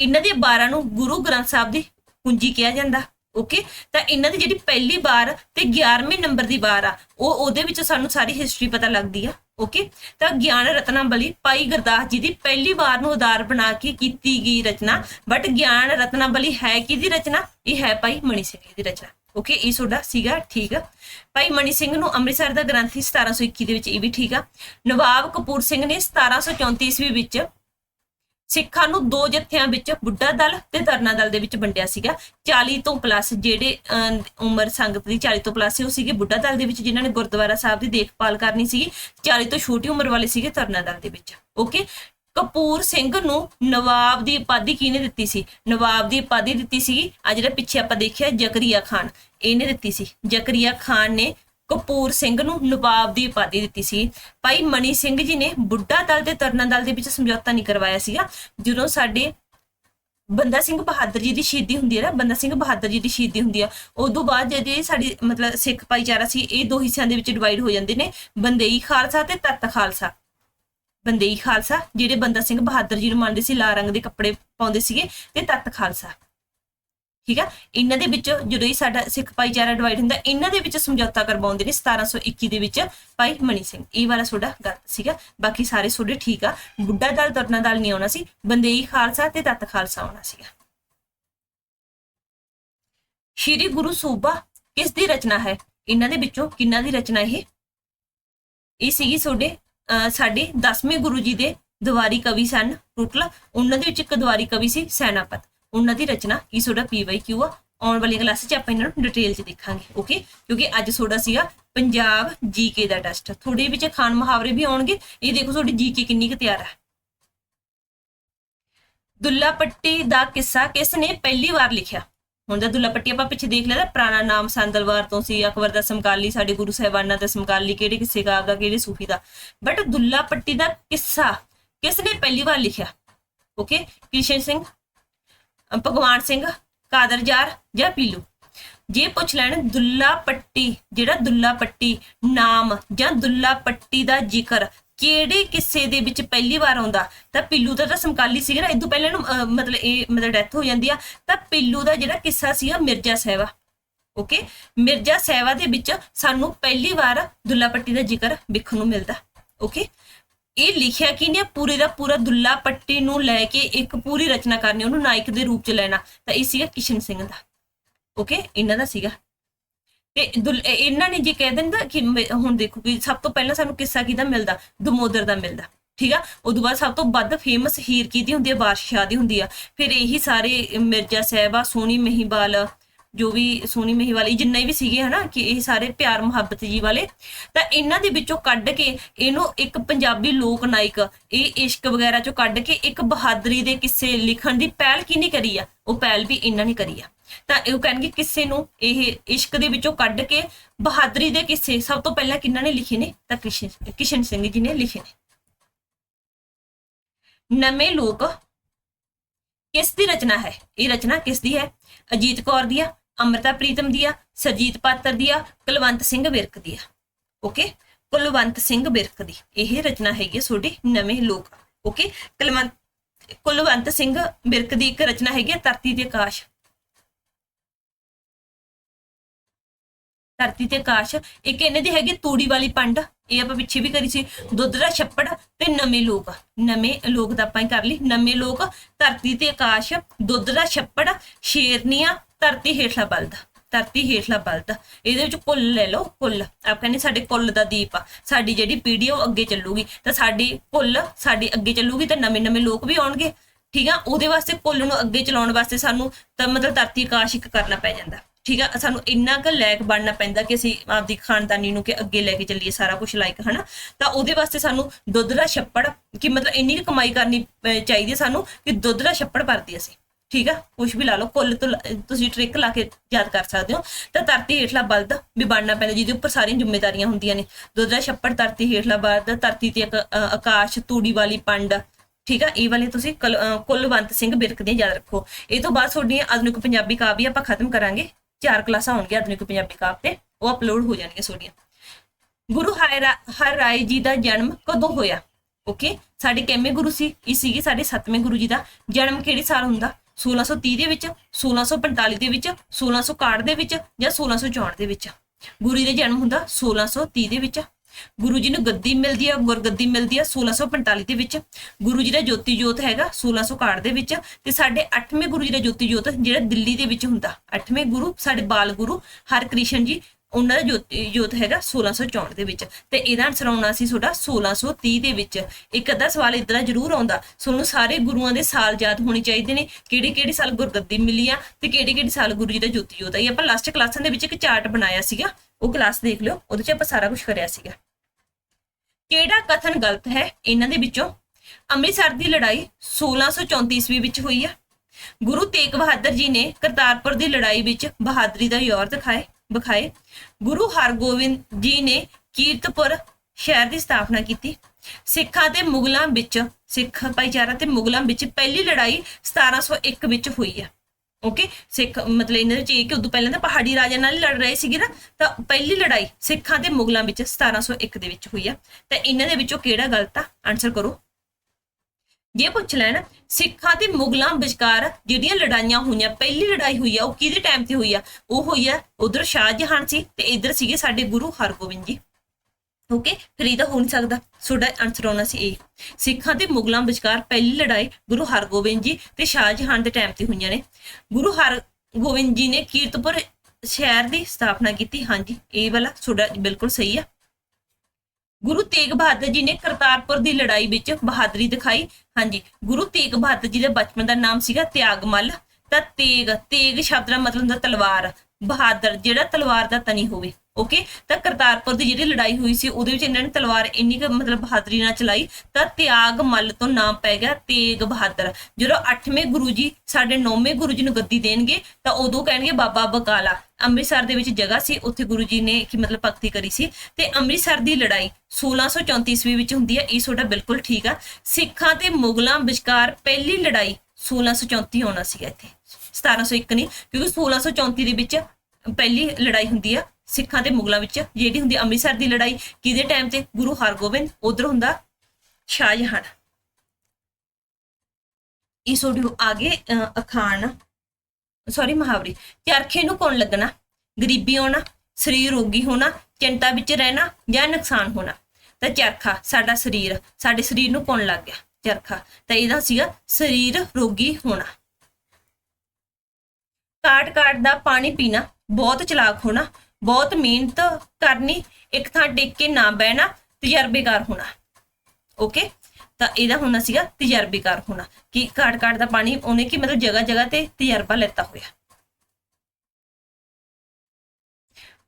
ਇਹਨਾਂ ਦੇ 12 ਨੂੰ ਗੁਰੂ ਗ੍ਰੰਥ ਸਾਹਿਬ ਦੀ ਪੂੰਜੀ ਕਿਹਾ ਜਾਂਦਾ। ਓਕੇ ਤਾਂ ਇਹਨਾਂ ਦੀ ਜਿਹੜੀ ਪਹਿਲੀ ਵਾਰ ਤੇ 11ਵੇਂ ਨੰਬਰ ਦੀ ਵਾਰ ਆ, ਉਹ ਉਹਦੇ ਵਿੱਚ ਸਾਨੂੰ ਸਾਰੀ ਹਿਸਟਰੀ ਪਤਾ ਲੱਗਦੀ ਆ। ਓਕੇ ਤਾਂ ਗਿਆਨ ਰਤਨਾਵਲੀ ਭਾਈ ਗੁਰਦਾਸ ਜੀ ਦੀ ਪਹਿਲੀ ਵਾਰ ਨੂੰ ਆਧਾਰ ਬਣਾ ਕੇ ਕੀਤੀ ਗਈ ਰਚਨਾ ਬਟ ਗਿਆਨ ਰਤਨਾਵਲੀ ਹੈ ਕਿਹਦੀ ਰਚਨਾ? ਇਹ ਹੈ ਭਾਈ ਮਣੀ ਸਿੰਘ ਜੀ ਦੀ ਰਚਨਾ। ਓਕੇ ਇਹ ਤੁਹਾਡਾ ਸੀਗਾ, ਠੀਕ ਆ? ਭਾਈ ਮਣੀ ਸਿੰਘ ਨੂੰ ਅੰਮ੍ਰਿਤਸਰ ਦਾ ਗ੍ਰੰਥੀ 1721 ਦੇ ਵਿੱਚ ਇਹ ਵੀ ਠੀਕ ਆ। ਨਵਾਬ ਕਪੂਰ ਸਿੰਘ ਨੇ 1734 ਈਸਵੀ ਵਿੱਚ ਸਿੱਖਾਂ ਨੂੰ ਦੋ ਜਥਿਆਂ ਵਿੱਚ ਬੁੱਢਾ ਦਲ ਤੇ ਤਰਨਾ ਦਲ ਦੇ ਵਿੱਚ ਵੰਡਿਆ ਸੀਗਾ। 40 ਤੋਂ ਪਲੱਸ ਜਿਹੜੇ ਉਮਰ ਸੰਗਤ ਦੀ 40 ਤੋਂ ਪਲੱਸ ਉਹ ਸੀਗੇ ਬੁੱਢਾ ਦਲ ਦੇ ਵਿੱਚ, ਜਿਨ੍ਹਾਂ ਨੇ ਗੁਰਦੁਆਰਾ ਸਾਹਿਬ ਦੀ ਦੇਖਭਾਲ ਕਰਨੀ ਸੀਗੀ। 40 ਤੋਂ ਛੋਟੀ ਉਮਰ ਵਾਲੇ ਸੀਗੇ ਤਰਨਾ ਦਲ ਦੇ ਵਿੱਚ। ਓਕੇ ਕਪੂਰ ਸਿੰਘ ਨੂੰ ਨਵਾਬ ਦੀ ਉਪਾਧੀ ਕਿਹਨੇ ਦਿੱਤੀ ਸੀ? ਨਵਾਬ ਦੀ ਉਪਾਧੀ ਦਿੱਤੀ ਸੀ ਆ ਜਿਹੜਾ ਪਿੱਛੇ ਆਪਾਂ ਦੇਖਿਆ, ਜ਼ਕਰੀਆ ਖਾਨ। ਇਹਨੇ ਦਿੱਤੀ ਸੀ। ਜ਼ਕਰੀਆ ਖਾਨ ਨੇ ਕਪੂਰ ਸਿੰਘ ਨੂੰ ਨਵਾਬ ਦੀ ਉਪਾਧੀ ਦਿੱਤੀ ਸੀ। ਭਾਈ ਮਨੀ ਸਿੰਘ ਜੀ ਨੇ ਬੁੱਢਾ ਦਲ ਤੇ ਤਰਨਾ ਦਲ ਦੇ ਵਿੱਚ ਸਮਝੌਤਾ ਨਹੀਂ ਕਰਵਾਇਆ ਸੀਗਾ। ਜਦੋਂ ਸਾਡੇ ਬੰਦਾ ਸਿੰਘ ਬਹਾਦਰ ਜੀ ਦੀ ਸ਼ਹੀਦੀ ਹੁੰਦੀ ਹੈ ਨਾ, ਬੰਦਾ ਸਿੰਘ ਬਹਾਦਰ ਜੀ ਦੀ ਸ਼ਹੀਦੀ ਹੁੰਦੀ ਆ ਉਦੋਂ ਬਾਅਦ ਜਿਹੜੇ ਸਾਡੀ ਮਤਲਬ ਸਿੱਖ ਭਾਈਚਾਰਾ ਸੀ, ਇਹ ਦੋ ਹਿੱਸਿਆਂ ਦੇ ਵਿੱਚ ਡਿਵਾਈਡ ਹੋ ਜਾਂਦੇ ਨੇ। ਬੰਦੇਈ ਖਾਲਸਾ ਤੇ ਤੱਤ ਖਾਲਸਾ। ਬੰਦੇਈ ਖਾਲਸਾ, ਜਿਹੜੇ ਬੰਦਾ ਸਿੰਘ ਬਹਾਦਰ ਜੀ ਨੂੰ ਮੰਨਦੇ ਸੀ, ਲਾਲ ਰੰਗ ਦੇ ਕੱਪੜੇ ਪਾਉਂਦੇ ਸੀਗੇ, ਤੇ ਤੱਤ ਖਾਲਸਾ। ਠੀਕ ਹੈ ਇਹਨਾਂ ਦੇ ਵਿੱਚ ਜਦੋਂ ਹੀ ਸਾਡਾ ਸਿੱਖ ਭਾਈਚਾਰਾ ਡਿਵਾਈਡ ਹੁੰਦਾ, ਇਹਨਾਂ ਦੇ ਵਿੱਚ ਸਮਝੌਤਾ ਕਰਵਾਉਂਦੇ ਨੇ 1721 ਦੇ ਵਿੱਚ ਭਾਈ ਮਣੀ ਸਿੰਘ। ਇਹ ਵਾਲਾ ਤੁਹਾਡਾ ਗਲਤ ਸੀਗਾ। ਬਾਕੀ ਸਾਰੇ ਤੁਹਾਡੇ ਠੀਕ ਆ। ਬੁੱਢਾ ਦਲ ਤਰਨਾ ਦਲ ਨਹੀਂ ਆਉਣਾ ਸੀ। ਬੰਦੇਈ ਖਾਲਸਾ ਤੇ ਤੱਤ ਖਾਲਸਾ ਆਉਣਾ ਸੀਗਾ। ਸ਼੍ਰੀ ਗੁਰੂ ਸੂਬਾ ਕਿਸ ਦੀ ਰਚਨਾ ਹੈ? ਇਹਨਾਂ ਦੇ ਵਿੱਚੋਂ ਕਿੰਨਾ ਦੀ ਰਚਨਾ ਇਹ? ਇਹ ਸੀਗੀ ਤੁਹਾਡੇ, ਅਹ ਸਾਡੇ 10ਵੇਂ ਗੁਰੂ ਜੀ ਦੇ ਦੁਆਰੀ ਕਵੀ ਸਨ ਟੋਟਲ ਉਹਨਾਂ ਦੇ ਵਿੱਚ ਇੱਕ ਦੁਆਰੀ ਕਵੀ ਸੀ ਸੈਨਾਪਤ। ਉਹਨਾਂ ਦੀ ਰਚਨਾ ਕੀ ਤੁਹਾਡਾ ਪੀਵਾਈ ਕਿਊ ਆ? ਆਉਣ ਵਾਲੀ ਕਲਾਸ 'ਚ ਆਪਾਂ ਇਹਨਾਂ ਨੂੰ ਡਿਟੇਲ 'ਚ ਦੇਖਾਂਗੇ ਓਕੇ ਕਿਉਂਕਿ ਅੱਜ ਤੁਹਾਡਾ ਸੀਗਾ ਪੰਜਾਬ ਜੀਕੇ ਦਾ ਟੈਸਟ ਥੋੜੇ ਵਿੱਚ ਖਾਨ ਮੁਹਾਵਰੇ ਵੀ ਆਉਣਗੇ। ਇਹ ਦੇਖੋ ਤੁਹਾਡੀ ਜੀਕੇ ਕਿੰਨੀ ਕੁ ਤਿਆਰ ਹੈ ਦੁੱਲਾ ਪੱਟੀ ਦਾ ਕਿੱਸਾ ਕਿਸ ਨੇ ਪਹਿਲੀ ਵਾਰ ਲਿਖਿਆ? ਹੁਣ ਦਾ ਦੁੱਲਾ ਪੱਟੀ ਆਪਾਂ ਪਿੱਛੇ ਦੇਖ ਲਿਆ ਪੁਰਾਣਾ ਨਾਮ ਸੰਦਲਵਾਰ ਤੋਂ ਸੀ, ਅਕਬਰ ਦਾ ਸਮਕਾਲੀ, ਸਾਡੇ ਗੁਰੂ ਸਾਹਿਬਾਨਾਂ ਦਾ ਸਮਕਾਲੀ, ਕਿਹੜੇ ਕਿਸੇ ਕਾਵ ਦਾ, ਕਿਹੜੇ ਸੂਫੀ ਦਾ। ਬਟ ਦੁੱਲਾ ਪੱਟੀ ਦਾ ਕਿੱਸਾ ਕਿਸ ਨੇ ਪਹਿਲੀ ਵਾਰ ਲਿਖਿਆ? ਓਕੇ ਕਿਸ਼ਨ ਸਿੰਘ ਭਗਵਾਨ ਸਿੰਘ ਕਾਦਰਜਾਰ ਜਾਂ ਪੀਲੂ? ਜੇ ਪੁੱਛ ਲੈਣ ਦੁੱਲਾ ਪੱਟੀ, ਜਿਹੜਾ ਦੁੱਲਾ ਪੱਟੀ ਨਾਮ ਜਾਂ ਦੁੱਲਾ ਪੱਟੀ ਦਾ ਜ਼ਿਕਰ ਕਿਹੜੇ ਕਿੱਸੇ ਦੇ ਵਿੱਚ ਪਹਿਲੀ ਵਾਰ ਆਉਂਦਾ? ਤਾਂ ਪਿੱਲੂ ਦਾ ਤਾਂ ਸਮਕਾਲੀ ਸੀਗਾ ਨਾ, ਇਦੋਂ ਪਹਿਲਾਂ ਨੂੰ ਮਤਲਬ ਇਹ, ਮਤਲਬ ਡੈਥ ਹੋ ਜਾਂਦੀ ਆ। ਤਾਂ ਪਿੱਲੂ ਦਾ ਜਿਹੜਾ ਕਿੱਸਾ ਸੀਗਾ ਮਿਰਜ਼ਾ ਸਹਿਵਾ। ਓਕੇ ਮਿਰਜ਼ਾ ਸਹਿਵਾ ਦੇ ਵਿੱਚ ਸਾਨੂੰ ਪਹਿਲੀ ਵਾਰ ਦੁੱਲਾ ਪੱਟੀ ਦਾ ਜ਼ਿਕਰ ਵੇਖਣ ਨੂੰ ਮਿਲਦਾ। ਓਕੇ ਇਹ ਲਿਖਿਆ ਕਿਨੇ ਪੂਰੇ ਦਾ ਪੂਰਾ ਦੁੱਲਾ ਪੱਟੀ ਨੂੰ ਲੈ ਕੇ ਇੱਕ ਪੂਰੀ ਰਚਨਾ ਕਰਨੀ, ਉਹਨੂੰ ਨਾਇਕ ਦੇ ਰੂਪ ਚ ਲੈਣਾ। ਤਾਂ ਇਹ ਸੀਗਾ ਕਿਸ਼ਨ ਸਿੰਘ ਦਾ। ਓਕੇ ਇਹਨਾਂ ਦਾ ਸੀਗਾ। ਤੇ ਦੁਲ- ਇਹ- ਇਹਨਾਂ ਨੇ ਜੇ ਕਹਿ ਦਿੰਦਾ ਕਿ ਹੁਣ ਦੇਖੋ ਕਿ ਸਭ ਤੋਂ ਪਹਿਲਾਂ ਸਾਨੂੰ ਕਿੱਸਾ ਕਿਹਦਾ ਮਿਲਦਾ? ਦਮੋਦਰ ਦਾ ਮਿਲਦਾ। ਠੀਕ ਆ? ਉਦੋਂ ਬਾਅਦ ਸਭ ਤੋਂ ਵੱਧ ਫੇਮਸ ਹੀਰ ਕਿਹਦੀ ਹੁੰਦੀ ਹੈ ਬਾਦਸ਼ਾਹ ਦੀ ਹੁੰਦੀ ਆ। ਫਿਰ ਇਹੀ ਸਾਰੇ ਮਿਰਜ਼ਾ ਸਾਹਿਬਾ, ਸੋਹਣੀ ਮਹੀਵਾਲ ਜੋ ਵੀ ਸੋਹਣੀ ਮਹੀਵਾਲ ਇਹ ਜਿੰਨੇ ਵੀ ਸੀਗੇ ਹਨਾ, ਕਿ ਇਹ ਸਾਰੇ ਪਿਆਰ ਮੁਹੱਬਤ ਜੀ ਵਾਲੇ, ਤਾਂ ਇਹਨਾਂ ਦੇ ਵਿੱਚੋਂ ਕੱਢ ਕੇ ਇਹਨੂੰ ਇੱਕ ਪੰਜਾਬੀ ਲੋਕ ਨਾਇਕ, ਇਹ ਇਸ਼ਕ ਵਗੈਰਾ ਚੋਂ ਕੱਢ ਕੇ ਇੱਕ ਬਹਾਦਰੀ ਦੇ ਕਿੱਸੇ ਲਿਖਣ ਦੀ ਪਹਿਲ ਕਿਹਨੇ ਕਰੀ ਆ? ਉਹ ਪਹਿਲ ਵੀ ਇਹਨਾਂ ਨੇ ਕਰੀ ਆ। ਤਾਂ ਇਹ ਕਹਿਣਗੇ ਕਿਸੇ ਨੂੰ? ਇਹ ਇਸ਼ਕ ਦੇ ਵਿੱਚੋਂ ਕੱਢ ਕੇ ਬਹਾਦਰੀ ਦੇ ਕਿੱਸੇ, ਸਭ ਤੋਂ ਪਹਿਲਾਂ ਕਿਹਨਾਂ ਨੇ ਲਿਖੇ ਨੇ? ਤਾਂ ਕਿਸ਼ਨ ਕਿਸ਼ਨ ਸਿੰਘ ਜੀ ਨੇ ਲਿਖੇ ਨੇ। ਨਵੇਂ ਲੋਕ ਕਿਸ ਦੀ ਰਚਨਾ ਹੈ? ਇਹ ਰਚਨਾ ਕਿਸ ਦੀ ਹੈ? ਅਜੀਤ ਕੌਰ ਦੀ ਆ ਅੰਮ੍ਰਿਤਾ ਪ੍ਰੀਤਮ ਦੀ ਆ, ਸਰਜੀਤ ਪਾਤਰ ਦੀ ਆ, ਕੁਲਵੰਤ ਸਿੰਘ ਵਿਰਕ ਦੀ ਆ। ਓਕੇ ਕੁਲਵੰਤ ਸਿੰਘ ਵਿਰਕ ਦੀ। ਇਹ ਰਚਨਾ ਹੈਗੀ ਤੁਹਾਡੇ ਨਵੇਂ ਲੋਕ। ਓਕੇ ਕੁਲਵੰਤ ਕੁਲਵੰਤ ਸਿੰਘ ਵਿਰਕ ਦੀ ਇੱਕ ਰਚਨਾ ਹੈਗੀ ਆ, ਧਰਤੀ ਦੇ ਆਕਾਸ਼। ਧਰਤੀ ਤੇ ਆਕਾਸ਼ ਇੱਕ ਇਹਨੇ ਦੀ ਹੈਗੀ ਤੂੜੀ ਵਾਲੀ ਪੰਡ। ਇਹ ਆਪਾਂ ਪਿੱਛੇ ਵੀ ਕਰੀ ਸੀ। ਦੁੱਧ ਦਾ ਛੱਪੜ ਤੇ ਨਵੇਂ ਲੋਕ। ਨਵੇਂ ਲੋਕ ਦਾ ਆਪਾਂ ਹੀ ਕਰ ਲਈ। ਨਵੇਂ ਲੋਕ, ਧਰਤੀ ਤੇ ਆਕਾਸ਼ ਦੁੱਧ ਦਾ ਛੱਪੜ, ਸ਼ੇਰਨੀਆਂ, ਧਰਤੀ ਹੇਠਲਾ ਬਲਦ। ਧਰਤੀ ਹੇਠਲਾ ਬਲਦ। ਇਹਦੇ ਵਿੱਚ ਕੁੱਲ ਲੈ ਲਓ, ਕੁੱਲ। ਆਪ ਕਹਿੰਦੇ ਸਾਡੇ ਕੁੱਲ ਦਾ ਦੀਪ ਆ। ਸਾਡੀ ਜਿਹੜੀ ਪੀੜ੍ਹੀ ਆ, ਉਹ ਅੱਗੇ ਚੱਲੂਗੀ। ਤਾਂ ਸਾਡੀ ਕੁੱਲ ਸਾਡੀ ਅੱਗੇ ਚੱਲੂਗੀ ਤਾਂ ਨਵੇਂ ਨਵੇਂ ਲੋਕ ਵੀ ਆਉਣਗੇ। ਠੀਕ ਆ? ਉਹਦੇ ਵਾਸਤੇ ਕੁੱਲ ਨੂੰ ਅੱਗੇ ਚਲਾਉਣ ਵਾਸਤੇ ਸਾਨੂੰ ਤਾਂ ਮਤਲਬ ਧਰਤੀ ਆਕਾਸ਼ ਇੱਕ ਕਰਨਾ ਪੈ ਜਾਂਦਾ। ਠੀਕ ਆ? ਸਾਨੂੰ ਇੰਨਾ ਕੁ ਲਾਇਕ ਬਣਨਾ ਪੈਂਦਾ ਕਿ ਅਸੀਂ ਆਪਦੀ ਖਾਨਦਾਨੀ ਨੂੰ ਕਿ ਅੱਗੇ ਲੈ ਕੇ ਚੱਲੀਏ ਸਾਰਾ ਕੁਝ ਲਾਇਕ ਹਨਾ? ਤਾਂ ਉਹਦੇ ਵਾਸਤੇ ਸਾਨੂੰ ਦੁੱਧ ਦਾ ਛੱਪੜ ਕਿ ਮਤਲਬ ਇੰਨੀ ਕੁ ਕਮਾਈ ਕਰਨੀ ਚਾਹੀਦੀ ਹੈ ਸਾਨੂੰ ਕਿ ਦੁੱਧ ਦਾ ਛੱਪੜ ਭਰਦੀ ਅਸੀਂ, ਠੀਕ ਆ? ਕੁਝ ਵੀ ਲਾ ਲਓ, ਕੁੱਲ ਤੋਂ ਤੁਸੀਂ ਟ੍ਰਿਕ ਲਾ ਕੇ ਯਾਦ ਕਰ ਸਕਦੇ ਹੋ। ਤਾਂ ਧਰਤੀ ਹੇਠਲਾ ਬਲਦ ਵੀ ਬਣਨਾ ਪੈਂਦਾ, ਜਿਹਦੇ ਉੱਪਰ ਸਾਰੀਆਂ ਜ਼ਿੰਮੇਵਾਰੀਆਂ ਹੁੰਦੀਆਂ ਨੇ। ਦੁੱਧ ਦਾ ਛੱਪੜ, ਧਰਤੀ ਹੇਠਲਾ ਬਲਦ, ਧਰਤੀ ਤੇ ਆਕਾਸ਼, ਤੂੜੀ ਵਾਲੀ ਪੰਡ, ਠੀਕ ਆ? ਇਹ ਵਾਲੇ ਤੁਸੀਂ ਕੁਲ- ਕੁਲਵੰਤ ਸਿੰਘ ਬਿਰਕ ਦੀਆਂ ਯਾਦ ਰੱਖੋ। ਇਹ ਤੋਂ ਬਾਅਦ ਤੁਹਾਡੀਆਂ ਆਧੁਨਿਕ ਪੰਜਾਬੀ ਕਾਵਿ ਆਪਾਂ ਖਤਮ ਕਰਾਂਗੇ। ਚਾਰ ਕਲਾਸਾਂ ਹੋਣਗੀਆਂ ਆਧੁਨਿਕ ਪੰਜਾਬੀ ਕਾਵਿ ਤੇ, ਉਹ ਅਪਲੋਡ ਹੋ ਜਾਣਗੀਆਂ ਤੁਹਾਡੀਆਂ ਗੁਰੂ ਹਰਿ- ਹਰਿ ਰਾਏ ਜੀ ਦਾ ਜਨਮ ਕਦੋਂ ਹੋਇਆ? ਓਕੇ ਸਾਡੇ ਕਿੰਨੇ ਗੁਰੂ ਸੀ? ਇਹ ਸੀਗੇ ਸਾਡੇ ਸੱਤਵੇਂ ਗੁਰੂ ਜੀ ਦਾ ਜਨਮ ਕਿਹੜੇ ਸਾਲ ਹੁੰਦਾ? 1630 ਦੇ ਵਿੱਚ 1645 ਦੇ ਵਿੱਚ 1661 ਦੇ ਵਿੱਚ ਜਾਂ 1664 ਦੇ ਵਿੱਚ? ਗੁਰੂ ਜੀ ਦਾ ਜਨਮ ਹੁੰਦਾ 1630 ਦੇ ਵਿੱਚ। ਗੁਰੂ ਜੀ ਨੂੰ ਗੱਦੀ ਮਿਲਦੀ ਹੈ ਗੁਰਗੱਦੀ ਮਿਲਦੀ ਹੈ 1645 ਦੇ ਵਿੱਚ। ਗੁਰੂ ਜੀ ਦਾ ਜੋਤੀ ਜੋਤ ਹੈਗਾ 1661 ਦੇ ਵਿੱਚ ਤੇ ਸਾਡੇ 8ਵੇਂ ਗੁਰੂ ਜੀ ਦਾ ਜੋਤੀ ਜੋਤ ਜਿਹੜਾ ਦਿੱਲੀ ਦੇ ਵਿੱਚ ਹੁੰਦਾ। 8ਵੇਂ ਗੁਰੂ, ਸਾਡੇ ਬਾਲ ਗੁਰੂ ਹਰਕ੍ਰਿਸ਼ਨ ਜੀ, ਉਹਨਾਂ ਦਾ ਜੋਤੀ ਜੋਤ ਹੈਗਾ 1664 ਦੇ ਵਿੱਚ। ਤੇ ਇਹਦਾ ਆਨਸਰ ਆਉਣਾ ਸੀ ਤੁਹਾਡਾ 1630 ਦੇ ਵਿੱਚ। ਇੱਕ ਅੱਧਾ ਸਵਾਲ ਇਦਾਂ ਜ਼ਰੂਰ ਆਉਂਦਾ। ਤੁਹਾਨੂੰ ਸਾਰੇ ਗੁਰੂਆਂ ਦੇ ਸਾਲ ਯਾਦ ਹੋਣੇ ਚਾਹੀਦੇ ਨੇ, ਕਿਹੜੇ ਕਿਹੜੇ ਸਾਲ ਗੁਰਗੱਦੀ ਮਿਲੀ ਆ ਤੇ ਕਿਹੜੇ ਕਿਹੜੇ ਸਾਲ ਗੁਰੂ ਜੀ ਦਾ ਜੋਤੀ ਜੋਤ ਆਈ। ਆਪਾਂ ਲਾਸਟ ਕਲਾਸਾਂ ਦੇ ਵਿੱਚ ਇੱਕ ਚਾਰਟ ਬਣਾਇਆ ਸੀਗਾ, ਉਹ ਕਲਾਸ ਦੇਖ ਲਿਓ, ਉਹਦੇ 'ਚ ਆਪਾਂ ਸਾਰਾ ਕੁਝ ਕਰਿਆ ਸੀਗਾ। ਕਿਹੜਾ ਕਥਨ ਗਲਤ ਹੈ? ਇਹਨਾਂ ਦੇ ਵਿੱਚੋਂ ਅੰਮ੍ਰਿਤਸਰ ਦੀ ਲੜਾਈ 1634 ਈਸਵੀ ਵਿੱਚ ਹੋਈ ਆ। ਗੁਰੂ ਤੇਗ ਬਹਾਦਰ ਜੀ ਨੇ ਕਰਤਾਰਪੁਰ ਦੀ ਲੜਾਈ ਵਿੱਚ ਬਹਾਦਰੀ ਦਾ ਯੋਰ ਦਿਖਾਏ, ਵਿਖਾਏ। ਗੁਰੂ ਹਰਗੋਬਿੰਦ ਜੀ ਨੇ ਕੀਰਤਪੁਰ ਸ਼ਹਿਰ ਦੀ ਸਥਾਪਨਾ ਕੀਤੀ। ਸਿੱਖਾਂ ਤੇ ਮੁਗਲਾਂ ਵਿੱਚ, ਸਿੱਖ ਭਾਈਚਾਰਾ ਤੇ ਮੁਗਲਾਂ ਵਿੱਚ ਪਹਿਲੀ ਲੜਾਈ 1701 ਵਿੱਚ ਹੋਈ ਆ। ਓਕੇ ਸਿੱਖ, ਮਤਲਬ ਇਹਨਾਂ ਦੇ ਵਿੱਚ ਇਹ ਕਿ ਉਦੋਂ ਪਹਿਲਾਂ ਤਾਂ ਪਹਾੜੀ ਰਾਜਿਆਂ ਨਾਲ ਹੀ ਲੜ ਰਹੇ ਸੀਗੇ ਨਾ, ਤਾਂ ਪਹਿਲੀ ਲੜਾਈ ਸਿੱਖਾਂ ਤੇ ਮੁਗਲਾਂ ਵਿੱਚ 1701 ਦੇ ਵਿੱਚ ਹੋਈ ਆ। ਤਾਂ ਇਹਨਾਂ ਦੇ ਵਿੱਚੋਂ ਕਿਹੜਾ ਗਲਤ ਆ? ਆਨਸਰ ਕਰੋ। ਜੇ ਪੁੱਛ ਲੈਣ, ਸਿੱਖਾਂ ਤੇ ਮੁਗਲਾਂ ਵਿਚਕਾਰ ਜਿਹੜੀਆਂ ਲੜਾਈਆਂ ਹੋਈਆਂ, ਪਹਿਲੀ ਲੜਾਈ ਹੋਈ ਆ, ਉਹ ਕਿਹਦੇ ਟਾਈਮ ਤੇ ਹੋਈ ਆ? ਉਹ ਹੋਈ ਆ ਉਧਰ ਸ਼ਾਹਜਹਾਨ ਸੀ ਤੇ ਇਧਰ ਸੀਗੇ ਸਾਡੇ ਗੁਰੂ ਹਰਗੋਬਿੰਦ ਜੀ। ਓਕੇ ਫਿਰ ਇਹ ਹੋ ਨਹੀਂ ਸਕਦਾ। ਤੁਹਾਡਾ ਆਨਸਰ ਆਉਣਾ ਸੀ ਇਹ। ਸਿੱਖਾਂ ਤੇ ਮੁਗਲਾਂ ਵਿਚਕਾਰ ਪਹਿਲੀ ਲੜਾਈ ਗੁਰੂ ਹਰਗੋਬਿੰਦ ਜੀ ਤੇ ਸ਼ਾਹਜਹਾਨ ਦੇ ਟਾਈਮ ਤੇ ਹੋਈਆਂ ਨੇ। ਗੁਰੂ ਹਰਗੋਬਿੰਦ ਜੀ ਨੇ ਕੀਰਤਪੁਰ ਸ਼ਹਿਰ ਦੀ ਸਥਾਪਨਾ ਕੀਤੀ। ਹਾਂਜੀ, ਇਹ ਵਾਲਾ ਤੁਹਾਡਾ ਬਿਲਕੁਲ ਸਹੀ ਆ। ਗੁਰੂ ਤੇਗ ਬਹਾਦਰ ਜੀ ਨੇ ਕਰਤਾਰਪੁਰ ਦੀ ਲੜਾਈ ਵਿੱਚ ਬਹਾਦਰੀ ਦਿਖਾਈ। ਹਾਂਜੀ, ਗੁਰੂ ਤੇਗ ਬਹਾਦਰ ਜੀ ਦੇ ਬਚਪਨ ਦਾ ਨਾਮ ਸੀਗਾ ਤਿਆਗਮਲ। ਤਾਂ ਤੇਗ ਤੇਗ ਸ਼ਬਦ ਦਾ ਮਤਲਬ ਹੁੰਦਾ ਤਲਵਾਰ। ਬਹਾਦਰ, ਜਿਹੜਾ ਤਲਵਾਰ ਦਾ ਤਨੀ ਹੋਵੇ ਓਕੇ ਤਾਂ ਕਰਤਾਰਪੁਰ ਦੀ ਜਿਹੜੀ ਲੜਾਈ ਹੋਈ ਸੀ, ਉਹਦੇ ਵਿੱਚ ਇਹਨਾਂ ਨੇ ਤਲਵਾਰ ਇੰਨੀ ਕੁ ਮਤਲਬ ਬਹਾਦਰੀ ਨਾਲ ਚਲਾਈ, ਤਾਂ ਤਿਆਗ ਮੱਲ ਤੋਂ ਨਾਮ ਪੈ ਗਿਆ ਤੇਗ ਬਹਾਦਰ। ਜਦੋਂ 8ਵੇਂ ਗੁਰੂ ਜੀ, ਸਾਡੇ 9ਵੇਂ ਗੁਰੂ ਜੀ ਨੂੰ ਗੱਦੀ ਦੇਣਗੇ, ਤਾਂ ਉਦੋਂ ਕਹਿਣਗੇ ਬਾਬਾ ਬਕਾਲਾ। ਅੰਮ੍ਰਿਤਸਰ ਦੇ ਵਿੱਚ ਜਗ੍ਹਾ ਸੀ, ਉੱਥੇ ਗੁਰੂ ਜੀ ਨੇ ਕੀ ਮਤਲਬ ਭਗਤੀ ਕਰੀ ਸੀ। ਤੇ ਅੰਮ੍ਰਿਤਸਰ ਦੀ ਲੜਾਈ 1634 ਈਸਵੀ ਵਿੱਚ ਹੁੰਦੀ ਹੈ, ਇਹ ਤੁਹਾਡਾ ਬਿਲਕੁਲ ਠੀਕ ਆ। ਸਿੱਖਾਂ ਤੇ ਮੁਗਲਾਂ ਵਿਚਕਾਰ ਪਹਿਲੀ ਲੜਾਈ 1634 ਹੋਣਾ ਸੀ ਇੱਥੇ। 1701 ਨਹੀਂ ਕਿਉਂਕਿ 1634 ਦੇ ਵਿੱਚ ਪਹਿਲੀ ਲੜਾਈ ਹੁੰਦੀ ਆ ਸਿੱਖਾਂ ਤੇ ਮੁਗਲਾਂ ਵਿੱਚ, ਜਿਹੜੀ ਹੁੰਦੀ ਅੰਮ੍ਰਿਤਸਰ ਦੀ ਲੜਾਈ, ਕਿਹਦੇ ਟਾਈਮ ਤੇ? ਗੁਰੂ ਹਰਗੋਬਿੰਦ, ਉਧਰ ਹੁੰਦਾ ਸ਼ਾਹਜਹਾਨ ਇਸ ਆਡੀਓ ਆਗੇ ਅਖਾਣ ਸੌਰੀ ਮਹਾਵਰੀ। ਚਰਖੇ ਨੂੰ ਕੌਣ ਲੱਗਣਾ? ਗਰੀਬੀ ਹੋਣਾ ਸਰੀਰ ਰੋਗੀ ਹੋਣਾ, ਚਿੰਤਾ ਵਿੱਚ ਰਹਿਣਾ ਜਾਂ ਨੁਕਸਾਨ ਹੋਣਾ? ਤਾਂ ਚਰਖਾ, ਸਾਡਾ ਸਰੀਰ, ਸਾਡੇ ਸਰੀਰ ਨੂੰ ਕੌਣ ਲੱਗ ਗਿਆ? ਚਰਖਾ। ਤਾਂ ਇਹਦਾ ਸੀਗਾ ਸਰੀਰ ਰੋਗੀ ਹੋਣਾ। ਕਾਟ ਕਾਟ ਦਾ ਪਾਣੀ ਪੀਣਾ, ਬਹੁਤ ਚਲਾਕ ਹੋਣਾ, ਬਹੁਤ ਮਿਹਨਤ ਕਰਨੀ, ਇੱਕ ਥਾਂ ਟਿਕ ਕੇ ਨਾ ਬਹਿਣਾ, ਤਜਰਬੇਕਾਰ ਹੋਣਾ। ਓਕੇ ਤਾਂ ਇਹਦਾ ਹੋਣਾ ਸੀਗਾ ਤਜਰਬੇਕਾਰ ਹੋਣਾ, ਕਿ ਕਾਟ ਕਾਟ ਦਾ ਪਾਣੀ ਉਹਨੇ ਕਿ ਮਤਲਬ ਜਗ੍ਹਾ ਜਗ੍ਹਾ ਤੇ ਤਜਰਬਾ ਲੈਤਾ ਹੋਇਆ।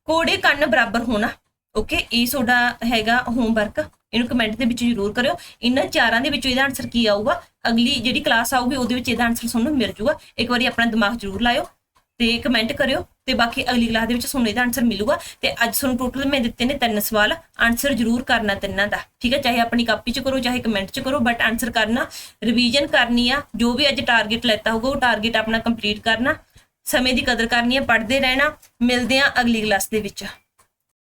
ਕੋੜੇ ਕੰਨ ਬਰਾਬਰ ਹੋਣਾ ਓਕੇ ਇਹ ਤੁਹਾਡਾ ਹੈਗਾ ਹੋਮਵਰਕ ਇਹਨੂੰ ਕਮੈਂਟ ਦੇ ਵਿੱਚ ਜ਼ਰੂਰ ਕਰਿਓ। ਇਹਨਾਂ ਚਾਰਾਂ ਦੇ ਵਿੱਚੋਂ ਇਹਦਾ ਆਨਸਰ ਕੀ ਆਊਗਾ? ਅਗਲੀ ਜਿਹੜੀ ਕਲਾਸ ਆਊਗੀ, ਉਹਦੇ ਵਿੱਚ ਇਹਦਾ ਆਨਸਰ ਤੁਹਾਨੂੰ ਮਿਲ ਜੂਗਾ। ਇੱਕ ਵਾਰੀ ਆਪਣਾ ਦਿਮਾਗ ਜ਼ਰੂਰ ਲਾਇਓ। ਤੇ ਕਮੈਂਟ ਕਰਿਓ ਤੇ ਬਾਕੀ ਅਗਲੀ ਕਲਾਸ ਦੇ ਵਿੱਚ ਤੁਹਾਨੂੰ ਇਹਦਾ ਆਨਸਰ ਮਿਲੂਗਾ ਤੇ ਅੱਜ ਤੁਹਾਨੂੰ ਟੋਟਲ ਮੈਂ ਦਿੱਤੇ ਨੇ ਤਿੰਨ ਸਵਾਲ ਆਨਸਰ ਜ਼ਰੂਰ ਕਰਨਾ ਤਿੰਨਾਂ ਦਾ, ਠੀਕ ਹੈ? ਚਾਹੇ ਆਪਣੀ ਕਾਪੀ 'ਚ ਕਰੋ, ਚਾਹੇ ਕਮੈਂਟ 'ਚ ਕਰੋ ਬਟ ਆਨਸਰ ਕਰਨਾ ਰਿਵੀਜ਼ਨ ਕਰਨੀ ਆ, ਜੋ ਵੀ ਅੱਜ ਟਾਰਗੇਟ ਲੈਤਾ ਹੋਊਗਾ, ਉਹ ਟਾਰਗੇਟ ਆਪਣਾ ਕੰਪਲੀਟ ਕਰਨਾ, ਸਮੇਂ ਦੀ ਕਦਰ ਕਰਨੀ ਹੈ ਪੜ੍ਹਦੇ ਰਹਿਣਾ, ਮਿਲਦੇ ਆ ਅਗਲੀ ਕਲਾਸ ਦੇ ਵਿੱਚ।